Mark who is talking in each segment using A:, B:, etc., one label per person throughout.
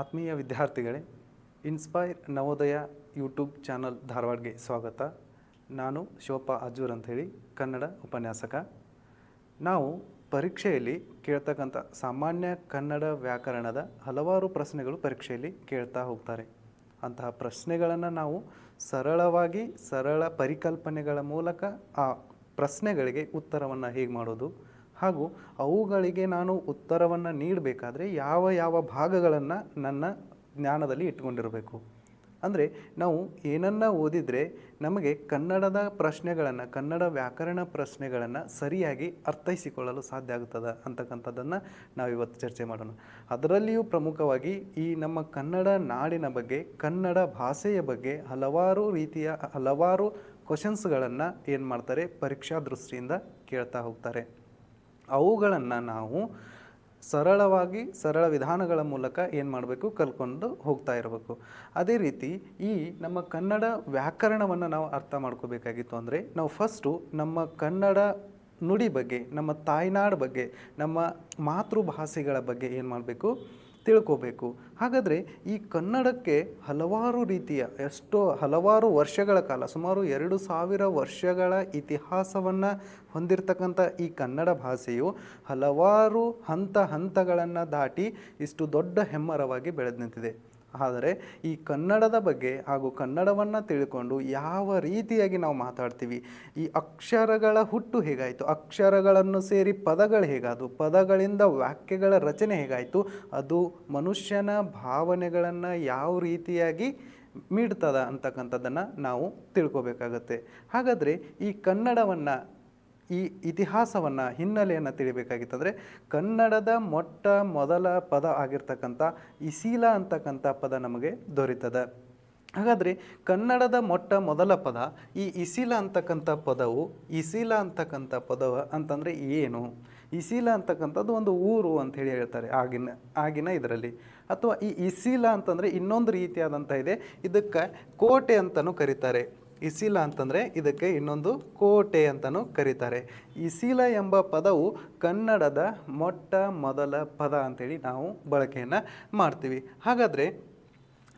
A: ಆತ್ಮೀಯ ವಿದ್ಯಾರ್ಥಿಗಳೇ inspire Navodaya YouTube channel ಧಾರವಾಡಗೆ ಸ್ವಾಗತ. ನಾನು ಶಿವಪ್ಪ ಅಜ್ಜೂರ್ ಅಂಥೇಳಿ, ಕನ್ನಡ ಉಪನ್ಯಾಸಕ. ನಾವು ಪರೀಕ್ಷೆಯಲ್ಲಿ ಕೇಳ್ತಕ್ಕಂಥ ಸಾಮಾನ್ಯ ಕನ್ನಡ ವ್ಯಾಕರಣದ ಹಲವಾರು ಪ್ರಶ್ನೆಗಳು ಪರೀಕ್ಷೆಯಲ್ಲಿ ಕೇಳ್ತಾ ಹೋಗ್ತಾರೆ. ಅಂತಹ ಪ್ರಶ್ನೆಗಳನ್ನು ನಾವು ಸರಳವಾಗಿ, ಸರಳ ಪರಿಕಲ್ಪನೆಗಳ ಮೂಲಕ ಆ ಪ್ರಶ್ನೆಗಳಿಗೆ ಉತ್ತರವನ್ನು ಹೇಗೆ ಮಾಡೋದು ಹಾಗೂ ಅವುಗಳಿಗೆ ನಾನು ಉತ್ತರವನ್ನು ನೀಡಬೇಕಾದ್ರೆ ಯಾವ ಯಾವ ಭಾಗಗಳನ್ನು ನನ್ನ ಜ್ಞಾನದಲ್ಲಿ ಇಟ್ಕೊಂಡಿರಬೇಕು ಅಂದರೆ ನಾವು ಏನನ್ನ ಓದಿದರೆ ನಮಗೆ ಕನ್ನಡದ ಪ್ರಶ್ನೆಗಳನ್ನು, ಕನ್ನಡ ವ್ಯಾಕರಣ ಪ್ರಶ್ನೆಗಳನ್ನು ಸರಿಯಾಗಿ ಅರ್ಥೈಸಿಕೊಳ್ಳಲು ಸಾಧ್ಯ ಆಗುತ್ತದೆ ಅಂತಕ್ಕಂಥದ್ದನ್ನು ನಾವು ಇವತ್ತು ಚರ್ಚೆ ಮಾಡೋಣ. ಅದರಲ್ಲಿಯೂ ಪ್ರಮುಖವಾಗಿ ಈ ನಮ್ಮ ಕನ್ನಡ ನಾಡಿನ ಬಗ್ಗೆ, ಕನ್ನಡ ಭಾಷೆಯ ಬಗ್ಗೆ ಹಲವಾರು ರೀತಿಯ, ಹಲವಾರು ಕ್ವಶನ್ಸ್ಗಳನ್ನು ಏನು ಮಾಡ್ತಾರೆ ಪರೀಕ್ಷಾ ದೃಷ್ಟಿಯಿಂದ ಕೇಳ್ತಾ ಹೋಗ್ತಾರೆ. ಅವುಗಳನ್ನು ನಾವು ಸರಳವಾಗಿ ಸರಳ ವಿಧಾನಗಳ ಮೂಲಕ ಏನು ಮಾಡಬೇಕು? ಕಲ್ಕೊಂಡು ಹೋಗ್ತಾ ಇರಬೇಕು. ಅದೇ ರೀತಿ ಈ ನಮ್ಮ ಕನ್ನಡ ವ್ಯಾಕರಣವನ್ನು ನಾವು ಅರ್ಥ ಮಾಡ್ಕೋಬೇಕಾಗಿತ್ತು ಅಂದರೆ ನಾವು ಫಸ್ಟು ನಮ್ಮ ಕನ್ನಡ ನುಡಿ ಬಗ್ಗೆ, ನಮ್ಮ ತಾಯ್ನಾಡ ಬಗ್ಗೆ, ನಮ್ಮ ಮಾತೃಭಾಷೆಗಳ ಬಗ್ಗೆ ಏನು ಮಾಡಬೇಕು? ತಿಳ್ಕೋಬೇಕು. ಹಾಗಾದರೆ ಈ ಕನ್ನಡಕ್ಕೆ ಹಲವಾರು ರೀತಿಯ, ಎಷ್ಟೋ ಹಲವಾರು ವರ್ಷಗಳ ಕಾಲ, ಸುಮಾರು ಎರಡು ಸಾವಿರ ವರ್ಷಗಳ ಇತಿಹಾಸವನ್ನು ಹೊಂದಿರತಕ್ಕಂಥ ಈ ಕನ್ನಡ ಭಾಷೆಯು ಹಲವಾರು ಹಂತ ಹಂತಗಳನ್ನು ದಾಟಿ ಇಷ್ಟು ದೊಡ್ಡ ಹೆಮ್ಮರವಾಗಿ ಬೆಳೆದು ಆದರೆ ಈ ಕನ್ನಡದ ಬಗ್ಗೆ ಹಾಗೂ ಕನ್ನಡವನ್ನು ತಿಳ್ಕೊಂಡು ಯಾವ ರೀತಿಯಾಗಿ ನಾವು ಮಾತಾಡ್ತೀವಿ? ಈ ಅಕ್ಷರಗಳ ಹುಟ್ಟು ಹೇಗಾಯಿತು? ಅಕ್ಷರಗಳನ್ನು ಸೇರಿ ಪದಗಳು ಹೇಗಾದವು? ಪದಗಳಿಂದ ವಾಕ್ಯಗಳ ರಚನೆ ಹೇಗಾಯಿತು? ಅದು ಮನುಷ್ಯನ ಭಾವನೆಗಳನ್ನು ಯಾವ ರೀತಿಯಾಗಿ ಮೀಡ್ತದ ಅಂತಕ್ಕಂಥದ್ದನ್ನು ನಾವು ತಿಳ್ಕೊಬೇಕಾಗತ್ತೆ. ಹಾಗಾದರೆ ಈ ಕನ್ನಡವನ್ನು ಈ ಇತಿಹಾಸವನ್ನು ಹಿನ್ನೆಲೆಯನ್ನು ತಿಳಿಬೇಕಾಗಿತ್ತಂದರೆ ಕನ್ನಡದ ಮೊಟ್ಟ ಮೊದಲ ಪದ ಆಗಿರ್ತಕ್ಕಂಥ ಇಸೀಲ ಅಂತಕ್ಕಂಥ ಪದ ನಮಗೆ ದೊರೀತದೆ. ಹಾಗಾದರೆ ಕನ್ನಡದ ಮೊಟ್ಟ ಮೊದಲ ಪದ ಈ ಇಸೀಲ ಅಂತಕ್ಕಂಥ ಪದವು ಇಸಿಲ ಅಂತಕ್ಕಂಥ ಪದವ ಅಂತಂದರೆ ಏನು? ಇಸೀಲ ಅಂತಕ್ಕಂಥದ್ದು ಒಂದು ಊರು ಅಂತ ಹೇಳಿ ಹೇಳ್ತಾರೆ ಆಗಿನ ಆಗಿನ ಇದರಲ್ಲಿ. ಅಥವಾ ಈ ಇಸೀಲ ಅಂತಂದರೆ ಇನ್ನೊಂದು ರೀತಿಯಾದಂಥ ಇದೆ. ಇದಕ್ಕೆ ಕೋಟೆ ಅಂತಲೂ ಕರೀತಾರೆ. ಇಸೀಲ ಅಂತಂದರೆ ಇದಕ್ಕೆ ಇನ್ನೊಂದು ಕೋಟೆ ಅಂತಲೂ ಕರೀತಾರೆ. ಇಸಿಲ ಎಂಬ ಪದವು ಕನ್ನಡದ ಮೊಟ್ಟ ಮೊದಲ ಪದ ಅಂಥೇಳಿ ನಾವು ಬಳಕೆಯನ್ನು ಮಾಡ್ತೀವಿ. ಹಾಗಾದರೆ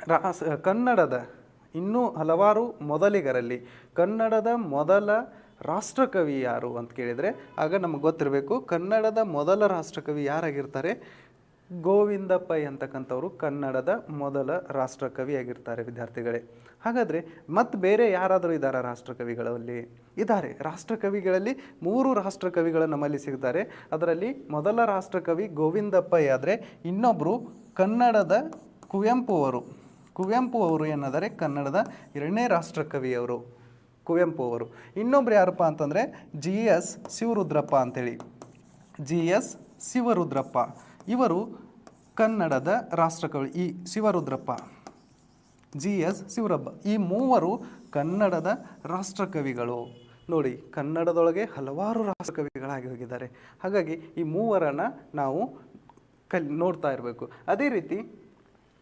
A: ರಾಸ್, ಕನ್ನಡದ ಇನ್ನೂ ಹಲವಾರು ಮೊದಲಿಗರಲ್ಲಿ ಕನ್ನಡದ ಮೊದಲ ರಾಷ್ಟ್ರಕವಿ ಯಾರು ಅಂತ ಕೇಳಿದರೆ, ಆಗ ನಮಗೆ ಗೊತ್ತಿರಬೇಕು ಕನ್ನಡದ ಮೊದಲ ರಾಷ್ಟ್ರಕವಿ ಯಾರಾಗಿರ್ತಾರೆ? ಗೋವಿಂದ ಪೈ ಅಂತಕ್ಕಂಥವ್ರು ಕನ್ನಡದ ಮೊದಲ ರಾಷ್ಟ್ರಕವಿ ಆಗಿರ್ತಾರೆ ವಿದ್ಯಾರ್ಥಿಗಳೇ. ಹಾಗಾದರೆ ಮತ್ತು ಬೇರೆ ಯಾರಾದರೂ ಇದ್ದಾರೆ ರಾಷ್ಟ್ರಕವಿಗಳಲ್ಲಿ ಇದ್ದಾರೆ ರಾಷ್ಟ್ರಕವಿಗಳಲ್ಲಿ ಮೂರು ರಾಷ್ಟ್ರಕವಿಗಳು ನಮ್ಮಲ್ಲಿ ಸಿಗ್ತಾರೆ. ಅದರಲ್ಲಿ ಮೊದಲ ರಾಷ್ಟ್ರಕವಿ ಗೋವಿಂದ ಪೈ ಆದರೆ ಇನ್ನೊಬ್ಬರು ಕನ್ನಡದ ಕುವೆಂಪು ಅವರು. ಕುವೆಂಪು ಅವರು ಏನಾದರೆ? ಕನ್ನಡದ ಎರಡನೇ ರಾಷ್ಟ್ರಕವಿಯವರು ಕುವೆಂಪು ಅವರು. ಇನ್ನೊಬ್ರು ಯಾರಪ್ಪ ಅಂತಂದರೆ ಜಿ ಎಸ್ ಶಿವರುದ್ರಪ್ಪ ಅಂತೇಳಿ. G S Shivarudrappa. ಇವರು ಕನ್ನಡದ ರಾಷ್ಟ್ರಕವಿ ಈ ಶಿವರುದ್ರಪ್ಪ, ಜಿ ಎಸ್ ಶಿವರಬ್ಬ ಈ ಮೂವರು ಕನ್ನಡದ ರಾಷ್ಟ್ರಕವಿಗಳು. ನೋಡಿ, ಕನ್ನಡದೊಳಗೆ ಹಲವಾರು ರಾಷ್ಟ್ರಕವಿಗಳಾಗಿ ಹೋಗಿದ್ದಾರೆ. ಹಾಗಾಗಿ ಈ ಮೂವರನ್ನು ನಾವು ಕಲ್, ನೋಡ್ತಾ ಇರಬೇಕು. ಅದೇ ರೀತಿ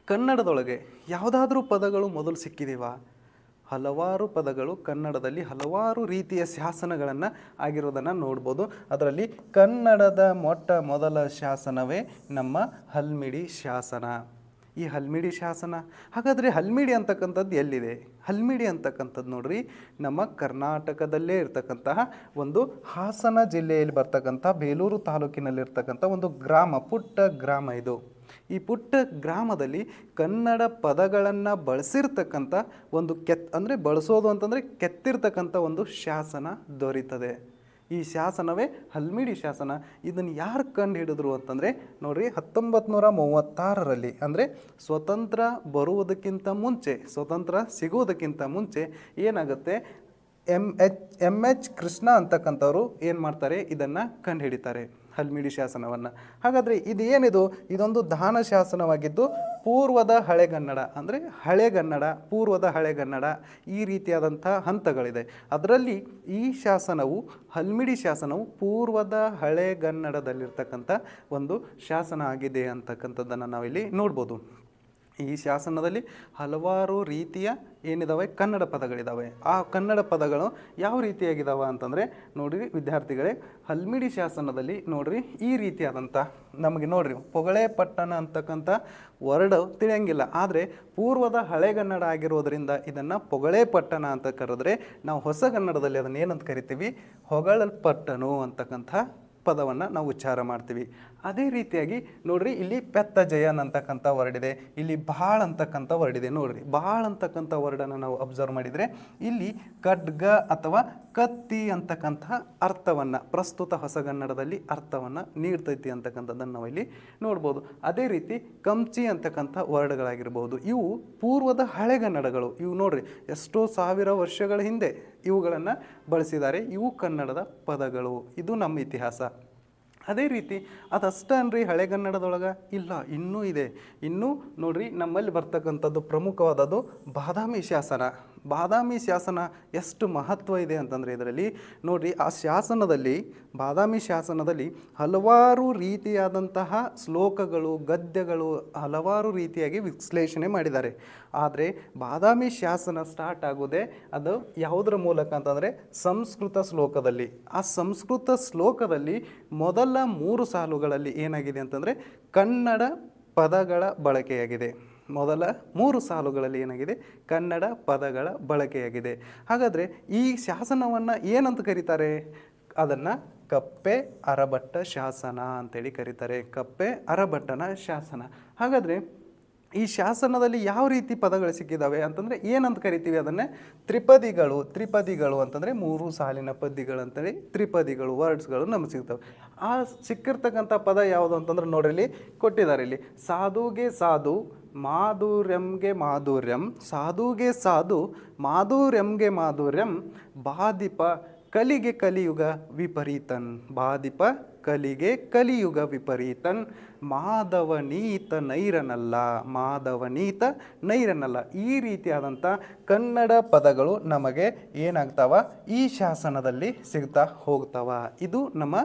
A: ಕನ್ನಡದೊಳಗೆ ಯಾವುದಾದ್ರೂ ಪದಗಳು ಮೊದಲು ಸಿಕ್ಕಿದೆವಾ? ಹಲವಾರು ಪದಗಳು ಕನ್ನಡದಲ್ಲಿ ಹಲವಾರು ರೀತಿಯ ಶಾಸನಗಳನ್ನು ಆಗಿರೋದನ್ನು ನೋಡ್ಬೋದು. ಅದರಲ್ಲಿ ಕನ್ನಡದ ಮೊಟ್ಟ ಮೊದಲ ಶಾಸನವೇ ನಮ್ಮ ಹಲ್ಮಿಡಿ ಶಾಸನ. ಈ ಹಲ್ಮಿಡಿ ಶಾಸನ, ಹಾಗಾದರೆ ಹಲ್ಮಿಡಿ ಅಂತಕ್ಕಂಥದ್ದು ಎಲ್ಲಿದೆ? ಹಲ್ಮಿಡಿ ಅಂತಕ್ಕಂಥದ್ದು ನೋಡ್ರಿ, ನಮ್ಮ ಕರ್ನಾಟಕದಲ್ಲೇ ಇರ್ತಕ್ಕಂತಹ ಒಂದು ಹಾಸನ ಜಿಲ್ಲೆಯಲ್ಲಿ ಬರ್ತಕ್ಕಂಥ ಬೇಲೂರು ತಾಲೂಕಿನಲ್ಲಿರ್ತಕ್ಕಂಥ ಒಂದು ಗ್ರಾಮ, ಪುಟ್ಟ ಗ್ರಾಮ ಇದು. ಈ ಪುಟ್ಟ ಗ್ರಾಮದಲ್ಲಿ ಕನ್ನಡ ಪದಗಳನ್ನು ಬಳಸಿರ್ತಕ್ಕಂಥ ಒಂದು ಕೆತ್, ಅಂದರೆ ಬಳಸೋದು ಅಂತಂದರೆ ಕೆತ್ತಿರ್ತಕ್ಕಂಥ ಒಂದು ಶಾಸನ ದೊರೀತದೆ. ಈ ಶಾಸನವೇ ಹಲ್ಮಿಡಿ ಶಾಸನ. ಇದನ್ನು ಯಾರು ಕಂಡು ಹಿಡಿದ್ರು ಅಂತಂದರೆ ನೋಡಿರಿ ಹತ್ತೊಂಬತ್ತು ನೂರ ಮೂವತ್ತಾರರಲ್ಲಿ, ಅಂದರೆ ಸ್ವತಂತ್ರ ಬರುವುದಕ್ಕಿಂತ ಮುಂಚೆ, ಸ್ವತಂತ್ರ ಸಿಗುವುದಕ್ಕಿಂತ ಮುಂಚೆ ಏನಾಗುತ್ತೆ? M H M H Krishna ಅಂತಕ್ಕಂಥವ್ರು ಏನು ಮಾಡ್ತಾರೆ? ಇದನ್ನು ಕಂಡು ಹಿಡಿತಾರೆ. ಹಲ್ಮಿಡಿ ಶಾಸನವನ್ನು. ಹಾಗಾದರೆ ಇದು ಏನಿದು ಇದೊಂದು ದಾನ ಶಾಸನವಾಗಿದ್ದು ಪೂರ್ವದ ಹಳೆಗನ್ನಡ ಅಂದರೆ ಹಳೆಗನ್ನಡ ಪೂರ್ವದ ಹಳೆಗನ್ನಡ ಈ ರೀತಿಯಾದಂಥ ಹಂತಗಳಿದೆ. ಅದರಲ್ಲಿ ಈ ಶಾಸನವು, ಹಲ್ಮಿಡಿ ಶಾಸನವು ಪೂರ್ವದ ಹಳೆಗನ್ನಡದಲ್ಲಿರ್ತಕ್ಕಂಥ ಒಂದು ಶಾಸನ ಆಗಿದೆ ಅಂತಕ್ಕಂಥದ್ದನ್ನು ನಾವಿಲ್ಲಿ ನೋಡ್ಬೋದು. ಈ ಶಾಸನದಲ್ಲಿ ಹಲವಾರು ರೀತಿಯ ಏನಿದಾವೆ? ಕನ್ನಡ ಪದಗಳಿದ್ದಾವೆ ಆ ಕನ್ನಡ ಪದಗಳು ಯಾವ ರೀತಿಯಾಗಿದ್ದಾವೆ ಅಂತಂದರೆ, ನೋಡಿರಿ ವಿದ್ಯಾರ್ಥಿಗಳೇ, ಹಲ್ಮಿಡಿ ಶಾಸನದಲ್ಲಿ ನೋಡಿರಿ ಈ ರೀತಿಯಾದಂಥ ನಮಗೆ ನೋಡಿರಿ ಪೊಗಳೆ ಪಟ್ಟಣ ಅಂತಕ್ಕಂಥ ವರ್ಡ್ ತಿಳಿಯಂಗಿಲ್ಲ. ಆದರೆ ಪೂರ್ವದ ಹಳೆಗನ್ನಡ ಆಗಿರೋದರಿಂದ ಇದನ್ನು ಪೊಗಳೆ ಪಟ್ಟಣ ಅಂತ ಕರೆದ್ರೆ ನಾವು ಹೊಸ ಕನ್ನಡದಲ್ಲಿ ಅದನ್ನು ಏನಂತ ಕರಿತೀವಿ? ಹೊಗಳಲ್ಪಟ್ಟನು ಅಂತಕ್ಕಂಥ ಪದವನ್ನು ನಾವು ಉಚ್ಚಾರ ಮಾಡ್ತೀವಿ. ಅದೇ ರೀತಿಯಾಗಿ ನೋಡ್ರಿ, ಇಲ್ಲಿ ಪೆತ್ತ ಜಯನ್ ಅಂತಕ್ಕಂಥ ವರ್ಡ್ ಇದೆ, ಇಲ್ಲಿ ಭಾಳ ಅಂತಕ್ಕಂಥ ವರ್ಡ್ ಇದೆ ನೋಡ್ರಿ ಭಾಳ ಅಂತಕ್ಕಂಥ ವರ್ಡನ್ನು ನಾವು ಅಬ್ಸರ್ವ್ ಮಾಡಿದರೆ ಇಲ್ಲಿ ಖಡ್ಗ ಅಥವಾ ಕತ್ತಿ ಅಂತಕ್ಕಂಥ ಅರ್ಥವನ್ನು, ಪ್ರಸ್ತುತ ಹೊಸಗನ್ನಡದಲ್ಲಿ ಅರ್ಥವನ್ನು ನೀಡ್ತೈತಿ ಅಂತಕ್ಕಂಥದ್ದನ್ನು ನಾವು ಇಲ್ಲಿ ನೋಡ್ಬೋದು. ಅದೇ ರೀತಿ ಕಂಚಿ ಅಂತಕ್ಕಂಥ ವರ್ಡ್ಗಳಾಗಿರ್ಬೋದು ಇವು ಪೂರ್ವದ ಹಳೆಗನ್ನಡಗಳು ಇವು ನೋಡ್ರಿ, ಎಷ್ಟೋ ಸಾವಿರ ವರ್ಷಗಳ ಹಿಂದೆ ಇವುಗಳನ್ನು ಬಳಸಿದ್ದಾರೆ, ಇವು ಕನ್ನಡದ ಪದಗಳು, ಇದು ನಮ್ಮ ಇತಿಹಾಸ. ಅದೇ ರೀತಿ ಅದಷ್ಟನ್ರಿ ಹಳೆಗನ್ನಡದೊಳಗೆ ಇಲ್ಲ ಇನ್ನೂ ಇದೆ. ಇನ್ನೂ ನೋಡ್ರಿ ನಮ್ಮಲ್ಲಿ ಬರ್ತಕ್ಕಂಥದ್ದು ಪ್ರಮುಖವಾದದ್ದು ಬಾದಾಮಿ ಶಾಸನ. ಬಾದಾಮಿ ಶಾಸನ ಎಷ್ಟು ಮಹತ್ವ ಇದೆ ಅಂತಂದರೆ ಇದರಲ್ಲಿ ನೋಡಿರಿ, ಆ ಶಾಸನದಲ್ಲಿ, ಬಾದಾಮಿ ಶಾಸನದಲ್ಲಿ ಹಲವಾರು ರೀತಿಯಾದಂತಹ ಶ್ಲೋಕಗಳು, ಗದ್ಯಗಳು ಹಲವಾರು ರೀತಿಯಾಗಿ ವಿಶ್ಲೇಷಣೆ ಮಾಡಿದ್ದಾರೆ. ಆದರೆ ಬಾದಾಮಿ ಶಾಸನ ಸ್ಟಾರ್ಟ್ ಆಗೋದೇ ಅದು ಯಾವುದರ ಮೂಲಕ ಅಂತಂದರೆ ಸಂಸ್ಕೃತ ಶ್ಲೋಕದಲ್ಲಿ. ಆ ಸಂಸ್ಕೃತ ಶ್ಲೋಕದಲ್ಲಿ ಮೊದಲ ಮೂರು ಸಾಲುಗಳಲ್ಲಿ ಏನಾಗಿದೆ ಅಂತಂದರೆ ಕನ್ನಡ ಪದಗಳ ಬಳಕೆಯಾಗಿದೆ. ಮೊದಲ ಮೂರು ಸಾಲುಗಳಲ್ಲಿ ಏನಾಗಿದೆ? ಕನ್ನಡ ಪದಗಳ ಬಳಕೆಯಾಗಿದೆ. ಹಾಗಾದರೆ ಈ ಶಾಸನವನ್ನು ಏನಂತ ಕರೀತಾರೆ? ಅದನ್ನು ಕಪ್ಪೆ ಅರಭಟ್ಟ ಶಾಸನ ಅಂತೇಳಿ ಕರೀತಾರೆ. ಕಪ್ಪೆ ಅರಭಟ್ಟನ ಶಾಸನ. ಹಾಗಾದರೆ ಈ ಶಾಸನದಲ್ಲಿ ಯಾವ ರೀತಿ ಪದಗಳು ಸಿಕ್ಕಿದ್ದಾವೆ ಅಂತಂದರೆ ಏನಂತ ಕರಿತೀವಿ ಅದನ್ನೇ? ತ್ರಿಪದಿಗಳು ತ್ರಿಪದಿಗಳು ಅಂತಂದರೆ ಮೂರು ಸಾಲಿನ ಪದ್ಯಗಳು ಅಂತೇಳಿ ತ್ರಿಪದಿಗಳು, ವರ್ಡ್ಸ್ಗಳು ನಮಗೆ ಸಿಗ್ತವೆ. ಆ ಸಿಕ್ಕಿರ್ತಕ್ಕಂಥ ಪದ ಯಾವುದು ಅಂತಂದ್ರೆ ನೋಡ್ರಿ ಕೊಟ್ಟಿದ್ದಾರೆ ಇಲ್ಲಿ. ಸಾಧುಗೆ ಸಾಧು, ಮಾಧುರ್ಯಂಗೆ ಮಾಧುರ್ಯಂ, ಸಾಧುಗೆ ಸಾಧು, ಮಾಧುರ್ಯಂಗೆ ಮಾಧುರ್ಯಂ ಬಾದಿಪ ಕಲಿಗೆ ಕಲಿಯುಗ ವಿಪರೀತನ್, ಬಾಧಿಪ ಕಲಿಗೆ ಕಲಿಯುಗ ವಿಪರೀತನ್. ಮಾಧವನೀತ ನೈರನಲ್ಲ ಮಾಧವನೀತ ನೈರನಲ್ಲ. ಈ ರೀತಿಯಾದಂಥ ಕನ್ನಡ ಪದಗಳು ನಮಗೆ ಏನಾಗ್ತಾವ? ಈ ಶಾಸನದಲ್ಲಿ ಸಿಗ್ತಾ ಹೋಗ್ತಾವ. ಇದು ನಮ್ಮ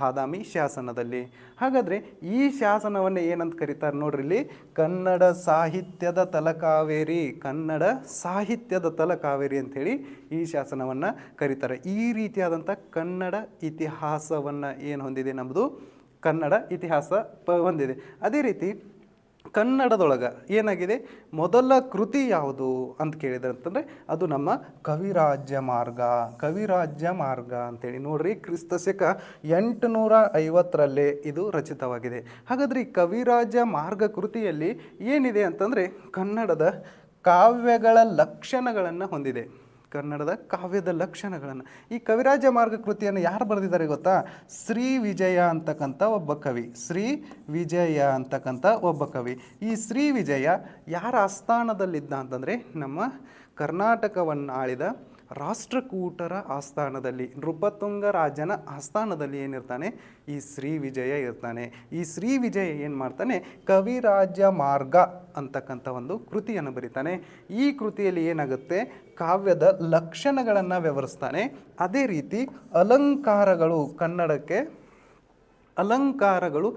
A: ಬಾದಾಮಿ ಶಾಸನದಲ್ಲಿ. ಹಾಗಾದರೆ ಈ ಶಾಸನವನ್ನು ಏನಂತ ಕರೀತಾರೆ ನೋಡ್ರಿ ಇಲ್ಲಿ? ಕನ್ನಡ ಸಾಹಿತ್ಯದ ತಲಕಾವೇರಿ ಕನ್ನಡ ಸಾಹಿತ್ಯದ ತಲಕಾವೇರಿ ಅಂಥೇಳಿ ಈ ಶಾಸನವನ್ನು ಕರೀತಾರೆ. ಈ ರೀತಿಯಾದಂಥ ಕನ್ನಡ ಇತಿಹಾಸವನ್ನು ಏನು ಹೊಂದಿದೆ ನಮ್ಮದು ಕನ್ನಡ ಇತಿಹಾಸ ಹೊಂದಿದೆ. ಅದೇ ರೀತಿ ಕನ್ನಡದೊಳಗೆ ಏನಾಗಿದೆ? ಮೊದಲ ಕೃತಿ ಯಾವುದು ಅಂತ ಕೇಳಿದ್ರೆ ಅಂತಂದರೆ ಅದು ನಮ್ಮ ಕವಿರಾಜ್ಯ ಮಾರ್ಗ ಕವಿರಾಜ್ಯ ಮಾರ್ಗ ಅಂತೇಳಿ. ನೋಡ್ರಿ ಕ್ರಿಸ್ತ ಶಕ ಎಂಟುನೂರ ಐವತ್ತರಲ್ಲೇ ಇದು ರಚಿತವಾಗಿದೆ. ಹಾಗಾದ್ರೆ ಈ ಕವಿರಾಜ್ಯ ಮಾರ್ಗ ಕೃತಿಯಲ್ಲಿ ಏನಿದೆ ಅಂತಂದರೆ, ಕನ್ನಡದ ಕಾವ್ಯಗಳ ಲಕ್ಷಣಗಳನ್ನು ಹೊಂದಿದೆ. ಕನ್ನಡದ ಕಾವ್ಯದ ಲಕ್ಷಣಗಳನ್ನು. ಈ ಕವಿರಾಜ ಮಾರ್ಗ ಕೃತಿಯನ್ನು ಯಾರು ಬರೆದಿದ್ದಾರೆ ಗೊತ್ತಾ? ಶ್ರೀ ವಿಜಯ ಅಂತಕ್ಕಂಥ ಒಬ್ಬ ಕವಿ. ಶ್ರೀ ವಿಜಯ ಅಂತಕ್ಕಂಥ ಒಬ್ಬ ಕವಿ. ಈ ಶ್ರೀ ವಿಜಯ ಯಾರ ಆಸ್ಥಾನದಲ್ಲಿದ್ದ ಅಂತಂದರೆ ನಮ್ಮ ಕರ್ನಾಟಕವನ್ನು ಆಳಿದ ರಾಷ್ಟ್ರಕೂಟರ ಆಸ್ಥಾನದಲ್ಲಿ, ನೃಪತುಂಗ ರಾಜನ ಆಸ್ಥಾನದಲ್ಲಿ ಏನಿರ್ತಾನೆ? ಈ ಶ್ರೀ ವಿಜಯ ಇರ್ತಾನೆ. ಈ ಶ್ರೀ ವಿಜಯ ಏನು ಮಾಡ್ತಾನೆ? ಕವಿರಾಜ್ಯ ಮಾರ್ಗ ಅಂತಕ್ಕಂಥ ಒಂದು ಕೃತಿಯನ್ನು ಬರೀತಾನೆ. ಈ ಕೃತಿಯಲ್ಲಿ ಏನಾಗುತ್ತೆ? ಕಾವ್ಯದ ಲಕ್ಷಣಗಳನ್ನು ವಿವರಿಸ್ತಾನೆ. ಅದೇ ರೀತಿ ಅಲಂಕಾರಗಳು ಕನ್ನಡಕ್ಕೆ ಅಲಂಕಾರಗಳು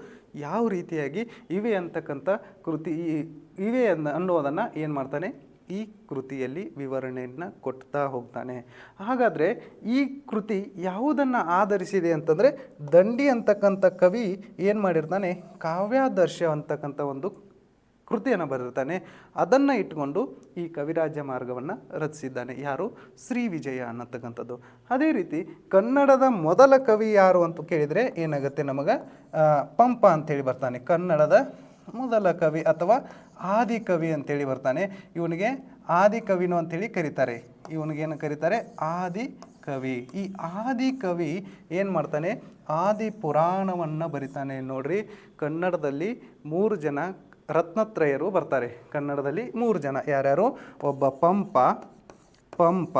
A: ಯಾವ ರೀತಿಯಾಗಿ ಇವೆ ಅಂತಕ್ಕಂಥ ಕೃತಿ ಇವೆ ಅನ್ನ ಅನ್ನೋದನ್ನು ಏನು ಮಾಡ್ತಾನೆ? ಈ ಕೃತಿಯಲ್ಲಿ ವಿವರಣೆಯನ್ನು ಕೊಡ್ತಾ ಹೋಗ್ತಾನೆ. ಹಾಗಾದರೆ ಈ ಕೃತಿ ಯಾವುದನ್ನು ಆಧರಿಸಿದೆ ಅಂತಂದರೆ ದಂಡಿ ಅಂತಕ್ಕಂಥ ಕವಿ ಏನು ಮಾಡಿರ್ತಾನೆ? ಕಾವ್ಯಾದರ್ಶ ಅಂತಕ್ಕಂಥ ಒಂದು ಕೃತಿಯನ್ನು ಬರೆದಿರ್ತಾನೆ. ಅದನ್ನು ಇಟ್ಕೊಂಡು ಈ ಕವಿರಾಜ್ಯ ಮಾರ್ಗವನ್ನು ರಚಿಸಿದ್ದಾನೆ. ಯಾರು? ಶ್ರೀ ವಿಜಯ ಅನ್ನತಕ್ಕಂಥದ್ದು. ಅದೇ ರೀತಿ ಕನ್ನಡದ ಮೊದಲ ಕವಿ ಯಾರು ಅಂತ ಕೇಳಿದರೆ ಏನಾಗುತ್ತೆ ನಮಗೆ? ಪಂಪ ಅಂತೇಳಿ ಬರ್ತಾನೆ. ಕನ್ನಡದ ಮೊದಲ ಕವಿ ಅಥವಾ ಆದಿಕವಿ ಅಂತೇಳಿ ಬರ್ತಾನೆ. ಇವನಿಗೆ ಆದಿಕವಿನು ಅಂತೇಳಿ ಕರೀತಾರೆ. ಇವನಿಗೇನು ಕರೀತಾರೆ? ಆದಿ ಕವಿ. ಈ ಆದಿ ಕವಿ ಏನು ಮಾಡ್ತಾನೆ? ಆದಿ ಪುರಾಣವನ್ನು ಬರಿತಾನೆ. ನೋಡ್ರಿ, ಕನ್ನಡದಲ್ಲಿ ಮೂರು ಜನ ರತ್ನತ್ರಯರು ಬರ್ತಾರೆ. ಕನ್ನಡದಲ್ಲಿ ಮೂರು ಜನ. ಯಾರ್ಯಾರು? ಒಬ್ಬ ಪಂಪ ಪಂಪ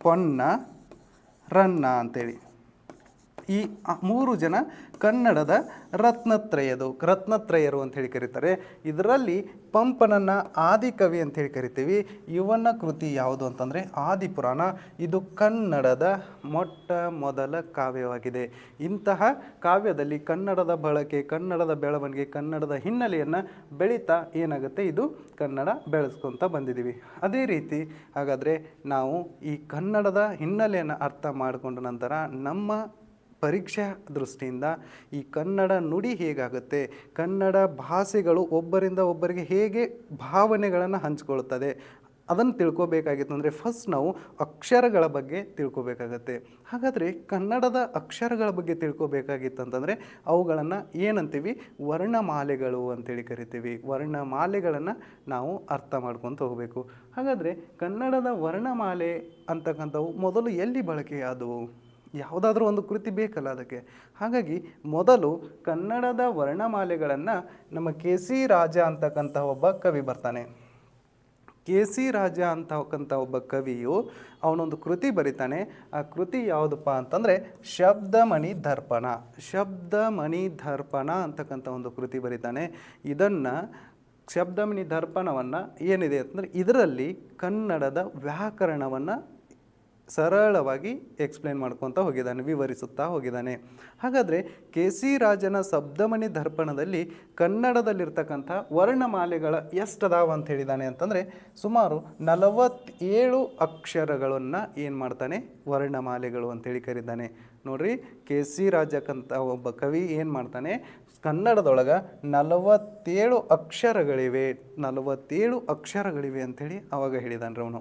A: ಪೊನ್ನ ರನ್ನ ಅಂತೇಳಿ. ಈ ಮೂರು ಜನ ಕನ್ನಡದ ರತ್ನತ್ರಯದು, ರತ್ನತ್ರಯರು ಅಂತ ಹೇಳಿ ಕರೀತಾರೆ. ಇದರಲ್ಲಿ ಪಂಪನನ್ನ ಆದಿಕವಿ ಅಂತ ಹೇಳಿ ಕರಿತೀವಿ. ಇವನ ಕೃತಿ ಯಾವುದು ಅಂತಂದರೆ ಆದಿಪುರಾಣ. ಇದು ಕನ್ನಡದ ಮೊಟ್ಟ ಮೊದಲ ಕಾವ್ಯವಾಗಿದೆ. ಇಂತಹ ಕಾವ್ಯದಲ್ಲಿ ಕನ್ನಡದ ಬಳಕೆ, ಕನ್ನಡದ ಬೆಳವಣಿಗೆ, ಕನ್ನಡದ ಹಿನ್ನೆಲೆಯನ್ನು ಬೆಳೀತಾ ಏನಾಗುತ್ತೆ? ಇದು ಕನ್ನಡ ಬೆಳೆಸ್ಕೊತ ಬಂದಿದ್ದೀವಿ ಅದೇ ರೀತಿ ಹಾಗಾದರೆ ನಾವು ಈ ಕನ್ನಡದ ಹಿನ್ನೆಲೆಯನ್ನು ಅರ್ಥ ಮಾಡಿಕೊಂಡ ನಂತರ ನಮ್ಮ ಪರೀಕ್ಷಾ ದೃಷ್ಟಿಯಿಂದ ಈ ಕನ್ನಡ ನುಡಿ ಹೇಗಾಗುತ್ತೆ? ಕನ್ನಡ ಭಾಷೆಗಳು ಒಬ್ಬರಿಂದ ಒಬ್ಬರಿಗೆ ಹೇಗೆ ಭಾವನೆಗಳನ್ನು ಹಂಚಿಕೊಳ್ಳುತ್ತದೆ ಅದನ್ನು ತಿಳ್ಕೋಬೇಕಾಗಿತ್ತು ಅಂದರೆ ಫಸ್ಟ್ ನಾವು ಅಕ್ಷರಗಳ ಬಗ್ಗೆ ತಿಳ್ಕೊಬೇಕಾಗತ್ತೆ. ಹಾಗಾದರೆ ಕನ್ನಡದ ಅಕ್ಷರಗಳ ಬಗ್ಗೆ ತಿಳ್ಕೊಬೇಕಾಗಿತ್ತು ಅಂತಂದರೆ ಅವುಗಳನ್ನು ಏನಂತೀವಿ? ವರ್ಣಮಾಲೆಗಳು ಅಂತೇಳಿ ಕರಿತೀವಿ. ವರ್ಣಮಾಲೆಗಳನ್ನು ನಾವು ಅರ್ಥ ಮಾಡ್ಕೊತ ಹೋಗಬೇಕು. ಹಾಗಾದರೆ ಕನ್ನಡದ ವರ್ಣಮಾಲೆ ಅಂತಕ್ಕಂಥವು ಮೊದಲು ಎಲ್ಲಿ ಬಳಕೆಯಾದವು? ಯಾವುದಾದ್ರೂ ಒಂದು ಕೃತಿ ಬೇಕಲ್ಲ ಅದಕ್ಕೆ. ಹಾಗಾಗಿ ಮೊದಲು ಕನ್ನಡದ ವರ್ಣಮಾಲೆಗಳನ್ನು ನಮ್ಮ ಕೆ ಸಿ ರಾಜ ಅಂತಕ್ಕಂಥ ಒಬ್ಬ ಕವಿ ಬರ್ತಾನೆ. ಕೆ ಸಿ ರಾಜ ಅಂತಕ್ಕಂಥ ಒಬ್ಬ ಕವಿಯು ಅವನೊಂದು ಕೃತಿ ಬರಿತಾನೆ. ಆ ಕೃತಿ ಯಾವುದಪ್ಪ ಅಂತಂದರೆ ಶಬ್ದಮಣಿ ದರ್ಪಣ. ಶಬ್ದಮಣಿ ದರ್ಪಣ ಅಂತಕ್ಕಂಥ ಒಂದು ಕೃತಿ ಬರಿತಾನೆ. ಇದನ್ನು ಶಬ್ದಮಣಿ ದರ್ಪಣವನ್ನು ಏನಿದೆ ಅಂತಂದರೆ ಇದರಲ್ಲಿ ಕನ್ನಡದ ವ್ಯಾಕರಣವನ್ನು ಸರಳವಾಗಿ ಎಕ್ಸ್ಪ್ಲೇನ್ ಮಾಡ್ಕೊತ ಹೋಗಿದ್ದಾನೆ, ವಿವರಿಸುತ್ತಾ ಹೋಗಿದ್ದಾನೆ. ಹಾಗಾದರೆ ಕೆ ಸಿ ರಾಜನ ಶಬ್ದಮಣಿ ದರ್ಪಣದಲ್ಲಿ ಕನ್ನಡದಲ್ಲಿರ್ತಕ್ಕಂಥ ವರ್ಣಮಾಲೆಗಳ ಎಷ್ಟದಾವ ಅಂತ ಹೇಳಿದ್ದಾನೆ ಅಂತಂದರೆ ಸುಮಾರು ನಲವತ್ತೇಳು ಅಕ್ಷರಗಳನ್ನು ಏನು ಮಾಡ್ತಾನೆ? ವರ್ಣಮಾಲೆಗಳು ಅಂತೇಳಿ ಕರೀತಾನೆ ನೋಡ್ರಿ ಕೆ ಸಿ ರಾಜಕ್ಕಂಥ ಒಬ್ಬ ಕವಿ ಏನು ಮಾಡ್ತಾನೆ? ಕನ್ನಡದೊಳಗೆ ನಲವತ್ತೇಳು ಅಕ್ಷರಗಳಿವೆ ನಲವತ್ತೇಳು ಅಕ್ಷರಗಳಿವೆ ಅಂಥೇಳಿ ಅವಾಗ ಹೇಳಿದಾನೆ ಅವನು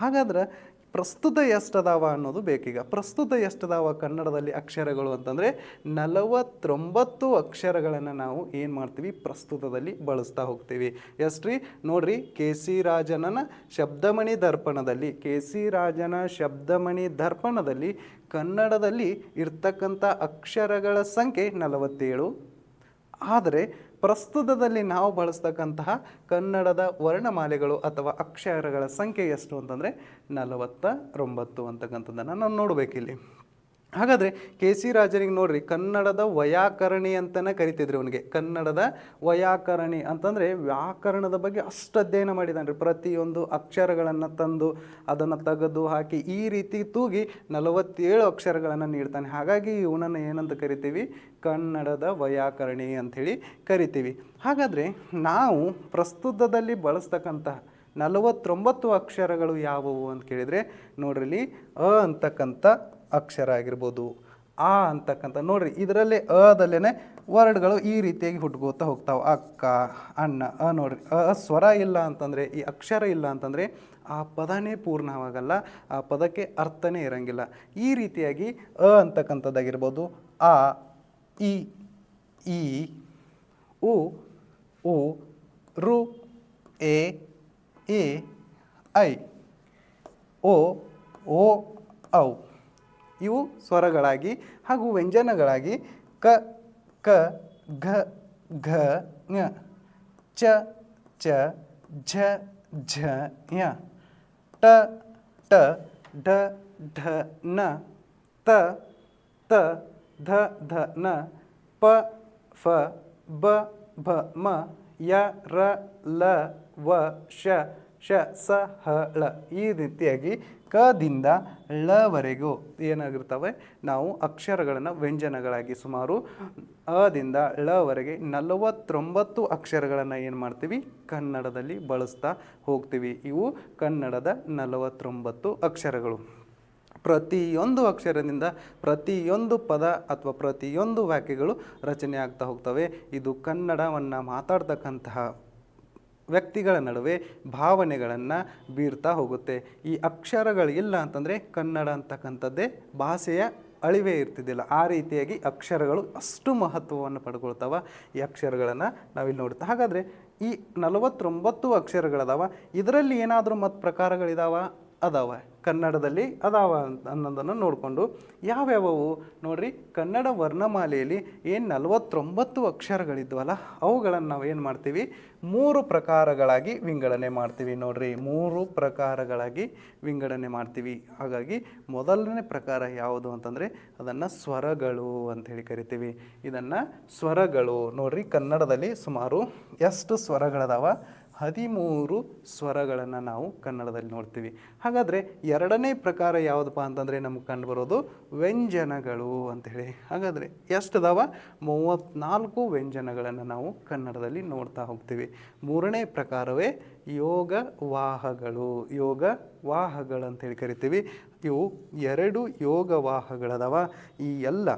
A: ಹಾಗಾದ್ರೆ ಪ್ರಸ್ತುತ ಎಷ್ಟದಾವ ಅನ್ನೋದು ಬೇಕೀಗ. ಪ್ರಸ್ತುತ ಎಷ್ಟದಾವ ಕನ್ನಡದಲ್ಲಿ ಅಕ್ಷರಗಳು ಅಂತಂದರೆ ನಲವತ್ತೊಂಬತ್ತು ಅಕ್ಷರಗಳನ್ನು ನಾವು ಏನು ಮಾಡ್ತೀವಿ? ಪ್ರಸ್ತುತದಲ್ಲಿ ಬಳಸ್ತಾ ಹೋಗ್ತೀವಿ. ಎಷ್ಟ್ರಿ ನೋಡ್ರಿ ಕೆ ಸಿ ರಾಜನನ ಶಬ್ದಮಣಿ ದರ್ಪಣದಲ್ಲಿ ಕೆ ಸಿ ರಾಜನ ಶಬ್ದಮಣಿ ದರ್ಪಣದಲ್ಲಿ ಕನ್ನಡದಲ್ಲಿ ಇರ್ತಕ್ಕಂಥ ಅಕ್ಷರಗಳ ಸಂಖ್ಯೆ ನಲವತ್ತೇಳು. ಆದರೆ ಪ್ರಸ್ತುತದಲ್ಲಿ ನಾವು ಬಳಸ್ತಕ್ಕಂತಹ ಕನ್ನಡದ ವರ್ಣಮಾಲೆಗಳು ಅಥವಾ ಅಕ್ಷರಗಳ ಸಂಖ್ಯೆ ಎಷ್ಟು ಅಂತಂದರೆ ನಲವತ್ತ ಒಂಬತ್ತು ಅಂತಕ್ಕಂಥದ್ದನ್ನು ನಾವು ನೋಡಬೇಕಿಲ್ಲಿ. ಹಾಗಾದರೆ ಕೆ ಸಿ ರಾಜನಿಗೆ ನೋಡ್ರಿ, ಕನ್ನಡದ ವಯಾಕರಣಿ ಅಂತಲೇ ಕರಿತಿದ್ರು ಅವನಿಗೆ ಕನ್ನಡದ ವಯಾಕರಣಿ ಅಂತಂದರೆ ವ್ಯಾಕರಣದ ಬಗ್ಗೆ ಅಷ್ಟು ಅಧ್ಯಯನ ಮಾಡಿದಾನೆ ರೀ ಪ್ರತಿಯೊಂದು ಅಕ್ಷರಗಳನ್ನು ತಂದು ಅದನ್ನು ತೆಗೆದು ಹಾಕಿ ಈ ರೀತಿ ತೂಗಿ ನಲವತ್ತೇಳು ಅಕ್ಷರಗಳನ್ನು ನೀಡ್ತಾನೆ. ಹಾಗಾಗಿ ಇವನನ್ನು ಏನಂತ ಕರಿತೀವಿ? ಕನ್ನಡದ ವಯಾಕರಣಿ ಅಂಥೇಳಿ ಕರಿತೀವಿ. ಹಾಗಾದರೆ ನಾವು ಪ್ರಸ್ತುತದಲ್ಲಿ ಬಳಸ್ತಕ್ಕಂತಹ ನಲವತ್ತೊಂಬತ್ತು ಅಕ್ಷರಗಳು ಯಾವುವು ಅಂತ ಕೇಳಿದರೆ ನೋಡ್ರಿ ಅ ಅಂತಕ್ಕಂಥ ಅಕ್ಷರ ಆಗಿರ್ಬೋದು, ಆ ಅಂತಕ್ಕಂಥ, ನೋಡ್ರಿ, ಇದರಲ್ಲೇ ಅದಲ್ಲೇ ವರ್ಡ್ಗಳು ಈ ರೀತಿಯಾಗಿ ಹುಟ್ಕೋತಾ ಹೋಗ್ತಾವೆ. ಅಕ್ಕ, ಅಣ್ಣ, ಅ ನೋಡ್ರಿ, ಅ ಸ್ವರ ಇಲ್ಲ ಅಂತಂದರೆ, ಈ ಅಕ್ಷರ ಇಲ್ಲ ಅಂತಂದರೆ ಆ ಪದನೇ ಪೂರ್ಣವಾಗಲ್ಲ ಆ ಪದಕ್ಕೆ ಅರ್ಥನೇ ಇರಂಗಿಲ್ಲ. ಈ ರೀತಿಯಾಗಿ ಅ ಅಂತಕ್ಕಂಥದ್ದಾಗಿರ್ಬೋದು, ಆ, ಇ, ಈ, ಉ ಉ, ರು, ಎ ಎ, ಐ, ಓ ಓ, ಔ. ಇವು ಸ್ವರಗಳಾಗಿ ಹಾಗೂ ವ್ಯಂಜನಗಳಾಗಿ ಕ ಕ, ಘ ಘ, ಞ, ಚ ಚ, ಝ ಝ, ಞ, ಟ ಟ ಢ ಢ, ನ, ತ ತ, ಧ ಧ, ನ, ಪ, ಫ, ಬ, ಭ, ಮ, ಯ, ರ, ಲ, ವ, ಶ ಶ ಸ ಹ ಳ ಈ ರೀತಿಯಾಗಿ ಕದಿಂದ ಳವರೆಗೂ ಏನಾಗಿರ್ತವೆ? ನಾವು ಅಕ್ಷರಗಳನ್ನು ವ್ಯಂಜನಗಳಾಗಿ ಸುಮಾರು ಅದಿಂದ ಳವರೆಗೆ ನಲವತ್ತೊಂಬತ್ತು ಅಕ್ಷರಗಳನ್ನು ಏನು ಮಾಡ್ತೀವಿ? ಕನ್ನಡದಲ್ಲಿ ಬಳಸ್ತಾ ಹೋಗ್ತೀವಿ. ಇವು ಕನ್ನಡದ ನಲವತ್ತೊಂಬತ್ತು ಅಕ್ಷರಗಳು. ಪ್ರತಿಯೊಂದು ಅಕ್ಷರದಿಂದ ಪ್ರತಿಯೊಂದು ಪದ ಅಥವಾ ಪ್ರತಿಯೊಂದು ವಾಕ್ಯಗಳು ರಚನೆ ಆಗ್ತಾ ಹೋಗ್ತವೆ. ಇದು ಕನ್ನಡವನ್ನು ಮಾತಾಡ್ತಕ್ಕಂತಹ ವ್ಯಕ್ತಿಗಳ ನಡುವೆ ಭಾವನೆಗಳನ್ನು ಬೀರ್ತಾ ಹೋಗುತ್ತೆ. ಈ ಅಕ್ಷರಗಳು ಇಲ್ಲ ಅಂತಂದರೆ ಕನ್ನಡ ಅಂತಕ್ಕಂಥದ್ದೇ ಭಾಷೆಯ ಅಳಿವೆ ಇರ್ತಿದ್ದಿಲ್ಲ. ಆ ರೀತಿಯಾಗಿ ಅಕ್ಷರಗಳು ಅಷ್ಟು ಮಹತ್ವವನ್ನು ಪಡ್ಕೊಳ್ತಾವ ಈ ಅಕ್ಷರಗಳನ್ನು ನಾವಿಲ್ಲಿ ನೋಡ್ತಾ ಹಾಗಾದರೆ ಈ ನಲವತ್ತೊಂಬತ್ತು ಅಕ್ಷರಗಳದಾವ. ಇದರಲ್ಲಿ ಏನಾದರೂ ಮತ್ತು ಪ್ರಕಾರಗಳಿದಾವ ಅದಾವ. ಕನ್ನಡದಲ್ಲಿ ಅದಾವ ಅಂತ ಅನ್ನೋದನ್ನು ನೋಡಿಕೊಂಡು ಯಾವ್ಯಾವವು? ನೋಡ್ರಿ, ಕನ್ನಡ ವರ್ಣಮಾಲೆಯಲ್ಲಿ ಏನು ನಲವತ್ತೊಂಬತ್ತು ಅಕ್ಷರಗಳಿದ್ವಲ್ಲ, ಅವುಗಳನ್ನು ನಾವು ಏನು ಮಾಡ್ತೀವಿ? ಮೂರು ಪ್ರಕಾರಗಳಾಗಿ ವಿಂಗಡಣೆ ಮಾಡ್ತೀವಿ ನೋಡ್ರಿ. ಮೂರು ಪ್ರಕಾರಗಳಾಗಿ ವಿಂಗಡಣೆ ಮಾಡ್ತೀವಿ. ಹಾಗಾಗಿ ಮೊದಲನೇ ಪ್ರಕಾರ ಯಾವುದು ಅಂತಂದರೆ ಅದನ್ನು ಸ್ವರಗಳು ಅಂಥೇಳಿ ಕರಿತೀವಿ. ಇದನ್ನು ಸ್ವರಗಳು. ನೋಡ್ರಿ, ಕನ್ನಡದಲ್ಲಿ ಸುಮಾರು ಎಷ್ಟು ಸ್ವರಗಳದಾವ? ಹದಿಮೂರು ಸ್ವರಗಳನ್ನು ನಾವು ಕನ್ನಡದಲ್ಲಿ ನೋಡ್ತೀವಿ. ಹಾಗಾದರೆ ಎರಡನೇ ಪ್ರಕಾರ ಯಾವುದಪ್ಪ ಅಂತಂದರೆ ನಮ್ಗೆ ಕಂಡುಬರೋದು ವ್ಯಂಜನಗಳು ಅಂಥೇಳಿ ಹಾಗಾದರೆ ಎಷ್ಟದಾವ? ಮೂವತ್ತ್ನಾಲ್ಕು ವ್ಯಂಜನಗಳನ್ನು ನಾವು ಕನ್ನಡದಲ್ಲಿ ನೋಡ್ತಾ ಹೋಗ್ತೀವಿ. ಮೂರನೇ ಪ್ರಕಾರವೇ ಯೋಗ ವಾಹಗಳು. ಯೋಗ ವಾಹಗಳು ಅಂತೇಳಿ ಕರಿತೀವಿ. ಇವು ಎರಡು ಯೋಗ ವಾಹಗಳದಾವ. ಈ ಎಲ್ಲ